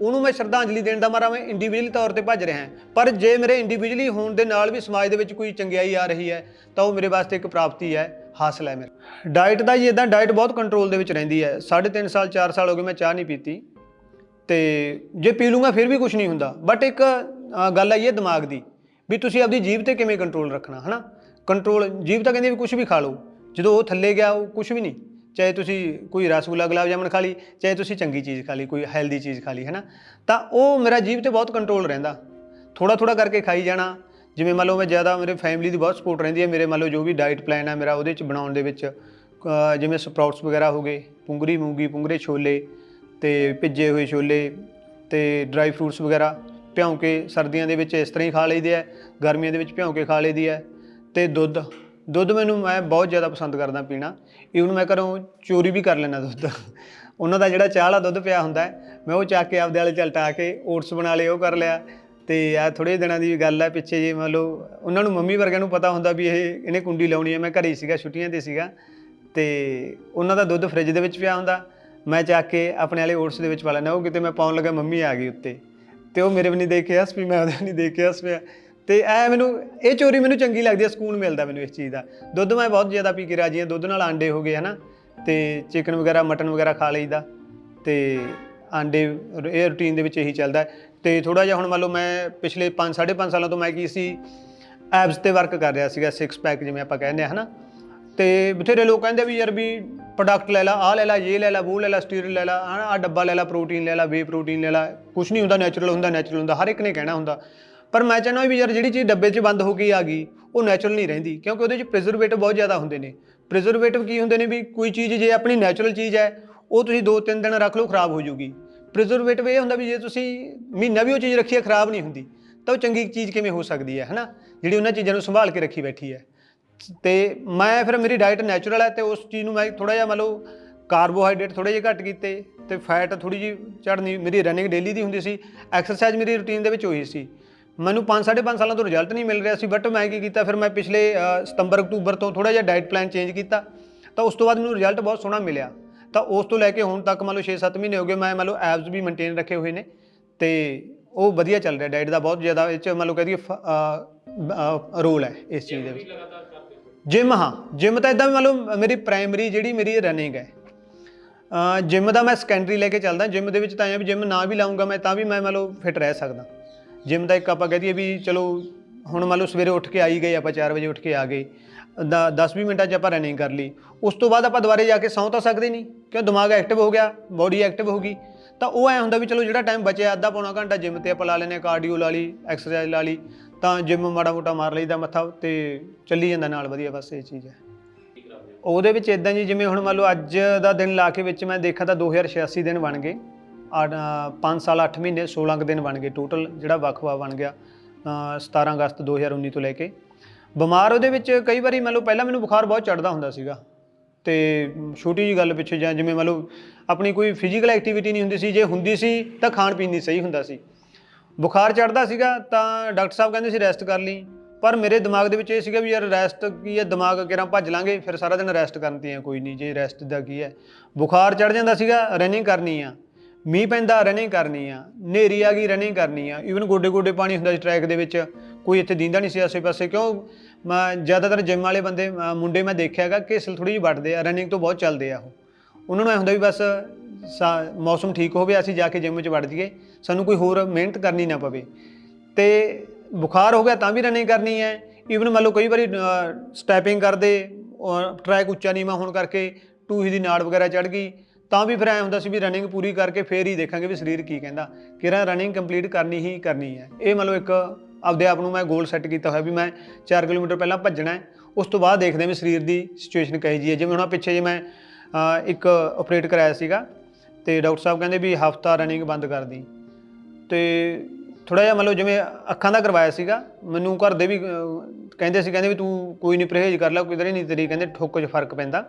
ਉਹਨੂੰ ਮੈਂ ਸ਼ਰਧਾਂਜਲੀ ਦੇਣ ਦਾ ਮਾਰਾ ਮੈਂ ਇੰਡੀਵਿਜੂਅਲੀ ਤੌਰ ਤੇ ਭੱਜ ਰਿਹਾ ਪਰ ਜੇ ਮੇਰੇ ਇੰਡੀਵਿਜੂਅਲੀ ਹੋਣ ਦੇ ਨਾਲ ਵੀ ਸਮਾਜ ਦੇ ਵਿੱਚ ਕੋਈ ਚੰਗਿਆਈ ਆ ਰਹੀ ਹੈ, ਤਾਂ ਉਹ ਮੇਰੇ ਵਾਸਤੇ ਇੱਕ ਪ੍ਰਾਪਤੀ ਹੈ, ਹਾਸਲ ਹੈ ਮੇਰਾ। ਡਾਈਟ ਦਾ ਜੀ ਇਦਾਂ ਡਾਈਟ ਬਹੁਤ ਕੰਟਰੋਲ ਦੇ ਵਿੱਚ ਰਹਿੰਦੀ ਹੈ। 3.5 ਸਾਲ 4 ਸਾਲ ਹੋ ਗਏ ਮੈਂ ਚਾਹ ਨਹੀਂ ਪੀਤੀ। ਤੇ ਜੇ ਪੀ ਲੂੰਗਾ ਫਿਰ ਵੀ ਕੁਝ ਨਹੀਂ ਹੁੰਦਾ। ਬਟ ਇੱਕ ਗੱਲ ਆਈ ਹੈ ਦਿਮਾਗ ਦੀ, ਵੀ ਤੁਸੀਂ ਆਪਦੀ ਜੀਭ ਤੇ ਕਿਵੇਂ ਕੰਟਰੋਲ ਰੱਖਣਾ, ਹਨਾ? ਕੰਟਰੋਲ ਜੀਭ ਤਾਂ ਕਹਿੰਦੀ ਵੀ ਕੁਝ ਵੀ ਖਾ ਲਓ। ਜਦੋਂ ਉਹ ਥੱਲੇ ਗਿਆ, ਉਹ ਕੁਝ ਵੀ ਨਹੀਂ। ਚਾਹੇ ਤੁਸੀਂ ਕੋਈ ਰਸਗੁੱਲਾ ਗੁਲਾਬ ਜਾਮਨ ਖਾ ਲਈ, ਚਾਹੇ ਤੁਸੀਂ ਚੰਗੀ ਚੀਜ਼ ਖਾ ਲਈ, ਕੋਈ ਹੈਲਦੀ ਚੀਜ਼ ਖਾ ਲਈ, ਹਨਾ? ਤਾਂ ਉਹ ਮੇਰਾ ਜੀਭ ਤੇ ਬਹੁਤ ਕੰਟਰੋਲ ਰਹਿੰਦਾ। ਥੋੜਾ ਥੋੜਾ ਕਰਕੇ ਖਾਈ ਜਾਣਾ। ਜਿਵੇਂ ਮੰਨ ਲਓ ਮੈਂ ਜ਼ਿਆਦਾ ਮੇਰੇ ਫੈਮਿਲੀ ਦੀ ਬਹੁਤ ਸਪੋਰਟ ਰਹਿੰਦੀ ਹੈ, ਮੇਰੇ ਮੰਨ ਲਓ ਜੋ ਵੀ ਡਾਈਟ ਪਲਾਨ ਹੈ ਮੇਰਾ ਉਹਦੇ ਚ ਬਣਾਉਣ ਦੇ ਵਿੱਚ ਜਿਵੇਂ ਸਪਰਾਊਟਸ ਵਗੈਰਾ ਹੋ ਗਏ, ਪੁੰਗਰੀ ਮੂੰਗੀ, ਪੁੰਗਰੇ ਛੋਲੇ ਤੇ ਭਿੱਜੇ ਹੋਏ ਛੋਲੇ ਤੇ ਡਰਾਈ ਫਰੂਟਸ ਵਗੈਰਾ, ਭਿਉਂ ਕੇ ਸਰਦੀਆਂ ਦੇ ਵਿੱਚ ਇਸ ਤਰ੍ਹਾਂ ਹੀ ਖਾ ਲਈਦੇ ਹੈ, ਗਰਮੀਆਂ ਦੇ ਵਿੱਚ ਭਿਉਂ ਕੇ ਖਾ ਲਈਦੀ ਹੈ ਤੇ ਦੁੱਧ। ਦੁੱਧ ਮੈਨੂੰ ਮੈਂ ਬਹੁਤ ਜ਼ਿਆਦਾ ਪਸੰਦ ਕਰਦਾ ਪੀਣਾ। ਇਵਨ ਮੈਂ ਘਰੋਂ ਚੋਰੀ ਵੀ ਕਰ ਲੈਣਾ ਦੁੱਧ। ਉਹਨਾਂ ਦਾ ਜਿਹੜਾ ਚਾਹ ਵਾਲਾ ਦੁੱਧ ਪਿਆ ਹੁੰਦਾ, ਮੈਂ ਉਹ ਚੱਕ ਕੇ ਆਪਦੇ ਵਾਲੇ ਚਲਟਾ ਕੇ ਓਟਸ ਬਣਾ ਲਏ, ਉਹ ਕਰ ਲਿਆ। ਤੇ ਆ ਥੋੜੇ ਦਿਨਾਂ ਦੀ ਗੱਲ ਹੈ ਪਿੱਛੇ ਜੇ ਮੰਨ ਲਓ ਉਹਨਾਂ ਨੂੰ ਮੰਮੀ ਵਰਗਿਆਂ ਨੂੰ ਪਤਾ ਹੁੰਦਾ ਵੀ ਇਹ ਇਹਨੇ ਕੁੰਡੀ ਲਾਉਣੀ ਹੈ ਮੈਂ ਘਰੇ ਹੀ ਸੀਗਾ, ਛੁੱਟੀਆਂ ਤੇ ਸੀਗਾ। ਤੇ ਉਹਨਾਂ ਦਾ ਦੁੱਧ ਫ੍ਰਿਜ ਦੇ ਵਿੱਚ ਪਿਆ ਹੁੰਦਾ, ਮੈਂ ਚੱਕ ਕੇ ਆਪਣੇ ਵਾਲੇ ਓਟਸ ਦੇ ਵਿੱਚ ਪਾ ਲੈਣਾ ਉਹ ਕਿਤੇ ਮੈਂ ਪਾਉਣ ਲੱਗਾ ਮੰਮੀ ਆ ਗਈ ਉੱਤੇ। ਤੇ ਉਹ ਮੇਰੇ ਵੀ ਨਹੀਂ ਦੇਖ ਕੇ ਹੱਸ ਪਈ, ਮੈਂ ਉਹਦੇ ਨਹੀਂ ਦੇਖ ਕੇ ਹੱਸ ਪਿਆ। ਤੇ ਇਹ ਮੈਨੂੰ, ਇਹ ਚੋਰੀ ਮੈਨੂੰ ਚੰਗੀ ਲੱਗਦੀ ਹੈ ਸਕੂਨ ਮਿਲਦਾ ਮੈਨੂੰ ਇਸ ਚੀਜ਼ ਦਾ। ਦੁੱਧ ਮੈਂ ਬਹੁਤ ਜ਼ਿਆਦਾ ਪੀ ਕੇ ਰਾਜੀ ਹਾਂ ਦੁੱਧ ਨਾਲ ਆਂਡੇ ਹੋ ਗਏ, ਹਨਾ? ਤੇ ਚਿਕਨ ਵਗੈਰਾ ਮਟਨ ਵਗੈਰਾ ਖਾ ਲਈਦਾ। ਤੇ ਆਂਡੇ ਇਹ ਰੂਟੀਨ ਦੇ ਵਿੱਚ ਇਹੀ ਚੱਲਦਾ। ਹੈ। ਤੇ ਥੋੜਾ ਜਿਹਾ ਹੁਣ ਮੰਨ ਲਓ ਮੈਂ ਪਿਛਲੇ 5 5.5 ਸਾਲਾਂ ਤੋਂ ਮੈਂ ਕੀ ਸੀ ਐਬਸ ਤੇ ਵਰਕ ਕਰ ਰਿਹਾ ਸੀਗਾ ਸਿਕਸ ਪੈਕ ਜਿਵੇਂ ਆਪਾਂ ਕਹਿੰਦੇ ਆ, ਹਨਾ? ਤੇ ਬਥੇਰੇ ਲੋਕ ਕਹਿੰਦੇ ਵੀ ਯਾਰ ਵੀ ਪ੍ਰੋਡਕਟ ਲੈ ਲਾ ਆ ਲੈ ਲਾ, ਇਹ ਲੈ ਲਾ, ਉਹ ਲੈ ਲਾ ਸਟੀਰਲ ਲੈ ਲਾ ਆ ਡੱਬਾ ਲੈ ਲਾ ਪ੍ਰੋਟੀਨ ਲੈ ਲਾ ਵੇ ਪ੍ਰੋਟੀਨ ਲੈ ਲਾ। ਕੁਝ ਨਹੀਂ ਹੁੰਦਾ ਨੈਚੁਰਲ ਹੁੰਦਾ ਨੈਚੁਰਲ ਹੁੰਦਾ, ਹਰ ਇੱਕ ਨੇ ਕਹਿਣਾ ਹੁੰਦਾ। ਪਰ ਮੈਂ ਚਾਹੁੰਦਾ ਵੀ ਯਾਰ ਜਿਹੜੀ ਚੀਜ਼ ਡੱਬੇ 'ਚ ਬੰਦ ਹੋ ਕੇ ਆ ਗਈ, ਉਹ ਨੈਚੁਰਲ ਨਹੀਂ ਰਹਿੰਦੀ, ਕਿਉਂਕਿ ਉਹਦੇ 'ਚ ਪ੍ਰੀਜ਼ਰਵੇਟਿਵ ਬਹੁਤ ਜ਼ਿਆਦਾ ਹੁੰਦੇ ਨੇ। ਪ੍ਰੀਜ਼ਰਵੇਟਿਵ ਕੀ ਹੁੰਦੇ ਨੇ ਵੀ ਕੋਈ ਚੀਜ਼ ਜੇ ਆਪਣੀ ਨੈਚੁਰਲ ਚੀਜ਼ ਹੈ, ਉਹ ਤੁਸੀਂ 2-3 ਦਿਨ ਰੱਖ ਲਓ, ਖਰਾਬ ਹੋ ਜਾਊਗੀ। ਪ੍ਰੀਜ਼ਰਵੇਟਿਵ ਇਹ ਹੁੰਦਾ ਵੀ ਜੇ ਤੁਸੀਂ ਮਹੀਨਾ ਵੀ ਉਹ ਚੀਜ਼ ਰੱਖੀ ਹੈ, ਖਰਾਬ ਨਹੀਂ ਹੁੰਦੀ, ਤਾਂ ਉਹ ਚੰਗੀ ਚੀਜ਼ ਕਿਵੇਂ ਹੋ ਸਕਦੀ ਹੈ, ਹਨਾ? ਜਿਹੜੀ ਉਹਨਾਂ ਚੀਜ਼ਾਂ ਨੂੰ ਸੰਭਾਲ ਕੇ ਰੱਖੀ ਬੈਠੀ ਹੈ। ਤੇ ਮੈਂ ਫਿਰ ਮੇਰੀ ਡਾਈਟ ਨੈਚੁਰਲ ਹੈ ਤੇ ਉਸ ਚੀਜ਼ ਨੂੰ ਮੈਂ ਥੋੜਾ ਜਿਹਾ ਮੰਨ ਲਓ ਕਾਰਬੋਹਾਈਡਰੇਟ ਥੋੜੇ ਜਿਹਾ ਘੱਟ ਕੀਤੇ ਤੇ ਫੈਟ ਥੋੜੀ ਜਿਹੀ ਚੜਨੀ ਮੇਰੀ ਰਨਿੰਗ ਡੇਲੀ ਦੀ ਹੁੰਦੀ ਸੀ ਐਕਸਰਸਾਈਜ਼ ਮੇਰੀ ਰੁਟੀਨ ਦੇ ਵਿੱਚ ਹੋਈ ਸੀ। ਮੈਨੂੰ 5 5.5 ਸਾਲਾਂ ਤੋਂ ਰਿਜ਼ਲਟ ਨਹੀਂ ਮਿਲ ਰਿਹਾ ਸੀ ਬਟ ਮੈਂ ਕੀ ਕੀਤਾ, ਫਿਰ ਮੈਂ ਪਿਛਲੇ ਸਤੰਬਰ, ਅਕਤੂਬਰ ਤੋਂ ਥੋੜਾ ਜਿਹਾ ਡਾਈਟ ਪਲਾਨ ਚੇਂਜ ਕੀਤਾ, ਤਾਂ ਉਸ ਤੋਂ ਬਾਅਦ ਮੈਨੂੰ ਰਿਜ਼ਲਟ ਬਹੁਤ ਸੋਹਣਾ ਮਿਲਿਆ। ਤਾਂ ਉਸ ਤੋਂ ਲੈ ਕੇ ਹੁਣ ਤੱਕ ਮੰਨ ਲਓ 6-7 ਮਹੀਨੇ ਹੋ ਗਏ, ਮੈਂ ਮੰਨ ਲਓ ਐਬਸ ਵੀ ਮੇਨਟੇਨ ਰੱਖੇ ਹੋਏ ਨੇ, ਤੇ ਉਹ ਵਧੀਆ ਚੱਲ ਰਿਹਾ ਡਾਈਟ ਦਾ ਬਹੁਤ ਜ਼ਿਆਦਾ, ਇਹ ਚ ਮੰਨ ਲਓ ਕਹਦੀਏ ਰੋਲ ਹੈ ਇਸ ਚੀਜ਼ ਦੇ ਵਿੱਚ। ਜਿਮ ਹਾਂ ਜਿਮ ਤਾਂ ਇਦਾਂ ਮੰਨ ਲਓ ਮੇਰੀ ਪ੍ਰਾਇਮਰੀ ਜਿਹੜੀ ਮੇਰੀ ਰਨਿੰਗ ਹੈ। ਜਿਮ ਦਾ ਮੈਂ ਸੈਕੰਡਰੀ ਲੈ ਕੇ ਚੱਲਦਾ ਜਿਮ ਦੇ ਵਿੱਚ ਤਾਂ ਇਹ ਵੀ ਜਿਮ ਨਾ ਵੀ ਲਾਉਂਗਾ ਮੈਂ, ਤਾਂ ਵੀ ਮੈਂ ਮੰਨ ਲਓ ਫਿਟ ਰਹਿ ਸਕਦਾ। ਜਿਮ ਦਾ ਇੱਕ ਆਪਾਂ ਕਹਿ ਦਈਏ ਵੀ ਚਲੋ ਹੁਣ ਮੰਨ ਲਓ ਸਵੇਰੇ ਉੱਠ ਕੇ ਆਈ ਗਏ, ਆਪਾਂ 4 ਵਜੇ ਉੱਠ ਕੇ ਆ ਗਏ। 10-20 ਮਿੰਟਾਂ 'ਚ ਆਪਾਂ ਰਨਿੰਗ ਕਰ ਲਈ। ਉਸ ਤੋਂ ਬਾਅਦ ਆਪਾਂ ਦੁਬਾਰੇ ਜਾ ਕੇ ਸੌਂ ਤਾਂ ਸਕਦੇ ਨਹੀਂ। ਕਿਉਂ? ਦਿਮਾਗ ਐਕਟਿਵ ਹੋ ਗਿਆ ਬਾਡੀ ਐਕਟਿਵ ਹੋ ਗਈ। ਤਾਂ ਉਹ ਐ ਹੁੰਦਾ ਵੀ ਚਲੋ ਜਿਹੜਾ ਟਾਈਮ ਬਚਿਆ, ਅੱਧਾ ਪੌਣਾ ਘੰਟਾ ਜਿਮ ਤੇ ਆਪਾਂ ਲਾ ਲੈਨੇ ਕਾਰਡੀਓ ਲਾ ਲਈ ਐਕਸਰਸਾਈਜ਼ ਲਾ ਲਈ, ਤਾਂ ਜਿਮ ਮਾੜਾ ਮੋਟਾ ਮਾਰ ਲਈਦਾ ਮੱਥਾ ਤੇ ਚੱਲੀ ਜਾਂਦਾ ਨਾਲ, ਵਧੀਆ ਬਸ ਇਹ ਚੀਜ਼ ਹੈ। ਉਹਦੇ ਵਿੱਚ ਇਦਾਂ ਜੀ, ਜਿਵੇਂ ਹੁਣ ਮੰਨ ਲਓ ਅੱਜ ਦਾ ਦਿਨ ਲਾ ਕੇ ਵਿੱਚ ਮੈਂ ਦੇਖਿਆ ਤਾਂ 2086 ਦਿਨ ਬਣ ਗਏ। 5 ਸਾਲ 8 ਮਹੀਨੇ 16 ਕੁ ਦਿਨ ਬਣ ਗਏ ਟੋਟਲ ਜਿਹੜਾ ਵਕਫਾ ਬਣ ਗਿਆ ਅ, 17 ਅਗਸਤ 2019 ਤੋਂ ਲੈ ਕੇ। ਬਿਮਾਰ ਉਹਦੇ ਵਿੱਚ ਕਈ ਵਾਰੀ ਮੰਨ ਲਓ ਪਹਿਲਾਂ ਮੈਨੂੰ ਬੁਖਾਰ ਬਹੁਤ ਚੜਦਾ ਹੁੰਦਾ ਸੀਗਾ। ਤੇ ਛੋਟੀ ਜੀ ਗੱਲ ਪਿੱਛੇ ਜਾਂ ਜਿਵੇਂ ਮੰਨ ਲਓ ਆਪਣੀ ਕੋਈ ਫਿਜ਼ੀਕਲ ਐਕਟੀਵਿਟੀ ਨਹੀਂ ਹੁੰਦੀ ਸੀ ਜੇ ਹੁੰਦੀ ਸੀ ਤਾਂ ਖਾਣ ਪੀਣ ਨਹੀਂ ਸਹੀ ਹੁੰਦਾ ਸੀ। ਬੁਖਾਰ ਚੜਦਾ ਸੀਗਾ ਤਾਂ ਡਾਕਟਰ ਸਾਹਿਬ ਕਹਿੰਦੇ ਸੀ ਰੈਸਟ ਕਰ ਲਈ। ਪਰ ਮੇਰੇ ਦਿਮਾਗ ਦੇ ਵਿੱਚ ਇਹ ਸੀਗਾ ਵੀ ਯਾਰ ਰੈਸਟ ਕੀ ਹੈ ਦਿਮਾਗ ਕਿਰਾਂ ਭੱਜ ਲਾਂਗੇ ਫਿਰ ਸਾਰਾ ਦਿਨ ਰੈਸਟ ਕਰਨੀ ਹੈ ਕੋਈ ਨਹੀਂ ਜੇ ਰੈਸਟ ਦਾ ਕੀ ਹੈ। ਬੁਖਾਰ ਚੜ ਜਾਂਦਾ ਸੀਗਾ ਰਨਿੰਗ ਕਰਨੀ ਆ। ਮੀਂਹ ਪੈਂਦਾ ਰਨਿੰਗ ਕਰਨੀ ਆ ਨੇਰੀ ਆ ਗਈ ਰਨਿੰਗ ਕਰਨੀ ਆ। ਈਵਨ ਗੋਡੇ ਗੋਡੇ ਪਾਣੀ ਹੁੰਦਾ ਸੀ ਟਰੈਕ ਦੇ ਵਿੱਚ, ਕੋਈ ਇੱਥੇ ਦਿੰਦਾ ਨਹੀਂ ਸੀ ਆਸੇ ਪਾਸੇ। ਕਿਉਂ? ਮੈਂ ਜ਼ਿਆਦਾਤਰ ਜਿਮ ਵਾਲੇ ਬੰਦੇ ਮੁੰਡੇ ਮੈਂ ਦੇਖਿਆਗਾ ਕਿ ਸਿਲ ਥੋੜੀ ਜਿਹੀ ਵੱਟਦੇ ਆ ਰਨਿੰਗ ਤੋਂ ਬਹੁਤ ਚੱਲਦੇ ਆ ਉਹ। ਉਹਨਾਂ ਨੂੰ ਐ ਹੁੰਦਾ ਵੀ ਬਸ ਸਾ- ਮੌਸਮ ਠੀਕ ਹੋਵੇ ਅਸੀਂ ਜਾ ਕੇ ਜਿਮ 'ਚ ਵੜ ਜਾਈਏ। ਸਾਨੂੰ ਕੋਈ ਹੋਰ ਮਿਹਨਤ ਕਰਨੀ ਨਾ ਪਵੇ। ਤੇ ਬੁਖਾਰ ਹੋ ਗਿਆ ਤਾਂ ਵੀ ਰਨਿੰਗ ਕਰਨੀ ਹੈ। ਈਵਨ ਮੰਨ ਲਓ ਕਈ ਵਾਰੀ ਸਟੈਪਿੰਗ ਕਰਦੇ, ਔਰ ਟਰੈਕ ਉੱਚਾ ਨੀਵਾਂ ਹੋਣ ਕਰਕੇ ਟੂਹੀ ਦੀ ਨਾੜ ਵਗੈਰਾ ਚੜ ਗਈ। ਤਾਂ ਵੀ ਫਿਰ ਐ ਹੁੰਦਾ ਸੀ ਵੀ ਰਨਿੰਗ ਪੂਰੀ ਕਰਕੇ ਫੇਰ ਹੀ ਦੇਖਾਂਗੇ ਵੀ ਸਰੀਰ ਕੀ ਕਹਿੰਦਾ। ਕਿਹੜਾ ਰਨਿੰਗ ਕੰਪਲੀਟ ਕਰਨੀ ਹੀ ਕਰਨੀ ਹੈ। ਇਹ ਮਤਲਬ ਇੱਕ ਆਪਦੇ ਆਪ ਨੂੰ ਮੈਂ ਗੋਲ ਸੈੱਟ ਕੀਤਾ ਹੋਇਆ ਵੀ ਮੈਂ 4 ਕਿਲੋਮੀਟਰ ਪਹਿਲਾਂ ਭੱਜਣਾ ਹੈ। ਉਸ ਤੋਂ ਬਾਅਦ ਦੇਖਦੇ ਹਾਂ ਵੀ ਸਰੀਰ ਦੀ ਸਿਚੁਏਸ਼ਨ ਕਹੀ ਜੀ ਹੈ। ਜਿਵੇਂ ਹੁਣ ਪਿੱਛੇ ਜੇ ਮੈਂ ਇੱਕ ਆਪਰੇਟ ਕਰਾਇਆ ਸੀਗਾ ਤੇ ਡਾਕਟਰ ਸਾਹਿਬ ਕਹਿੰਦੇ ਵੀ ਹਫਤਾ ਰਨਿੰਗ ਬੰਦ ਕਰ ਦੀ। ਤੇ ਥੋੜਾ ਜਿਹਾ ਮਤਲਬ ਜਿਵੇਂ ਅੱਖਾਂ ਦਾ ਕਰਵਾਇਆ ਸੀਗਾ, ਮੈਨੂੰ ਘਰ ਦੇ ਵੀ ਕਹਿੰਦੇ ਸੀ, ਕਹਿੰਦੇ ਵੀ ਤੂੰ ਕੋਈ ਨਹੀਂ ਪਰਹੇਜ਼ ਕਰ ਲੈ ਕਿਧਰੇ ਨਹੀਂ, ਤੇਰੀ ਕਹਿੰਦੇ ਠੋਕੋ 'ਚ ਫ਼ਰਕ ਪੈਂਦਾ।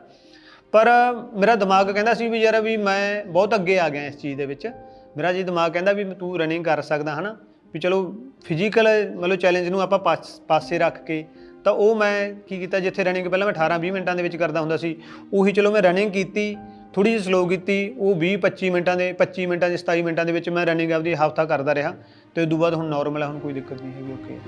ਪਰ ਮੇਰਾ ਦਿਮਾਗ ਕਹਿੰਦਾ ਸੀ ਵੀ ਯਾਰ ਵੀ ਮੈਂ ਬਹੁਤ ਅੱਗੇ ਆ ਗਿਆ ਇਸ ਚੀਜ਼ ਦੇ ਵਿੱਚ। ਮੇਰਾ ਜੀ ਦਿਮਾਗ ਕਹਿੰਦਾ ਵੀ ਤੂੰ ਰਨਿੰਗ ਕਰ ਸਕਦਾ, ਹਨਾ? ਵੀ ਚਲੋ ਫਿਜ਼ੀਕਲ ਮਤਲਬ ਚੈਲੰਜ ਨੂੰ ਆਪਾਂ ਪਾਸ- ਪਾਸੇ ਰੱਖ ਕੇ ਤਾਂ ਉਹ ਮੈਂ ਕੀ ਕੀਤਾ, ਜਿੱਥੇ ਰਨਿੰਗ ਪਹਿਲਾਂ ਮੈਂ 18 20 ਮਿੰਟਾਂ ਦੇ ਵਿੱਚ ਕਰਦਾ ਹੁੰਦਾ ਸੀ, ਉਹੀ ਚਲੋ ਮੈਂ ਰਨਿੰਗ ਕੀਤੀ ਥੋੜੀ ਜਿਹੀ ਸਲੋ ਕੀਤੀ, ਉਹ 20 25 ਮਿੰਟਾਂ ਦੇ 25 ਮਿੰਟਾਂ ਦੇ 27 ਮਿੰਟਾਂ ਦੇ ਵਿੱਚ ਮੈਂ ਰਨਿੰਗ ਆਪਦੀ ਹਫਤਾ ਕਰਦਾ ਰਿਹਾ ਤੇ ਉਸ ਤੋਂ ਬਾਅਦ ਹੁਣ ਨਾਰਮਲ ਹੈ ਹੁਣ ਕੋਈ ਦਿੱਕਤ ਨਹੀਂ ਹੈਗੀ ਓਕੇ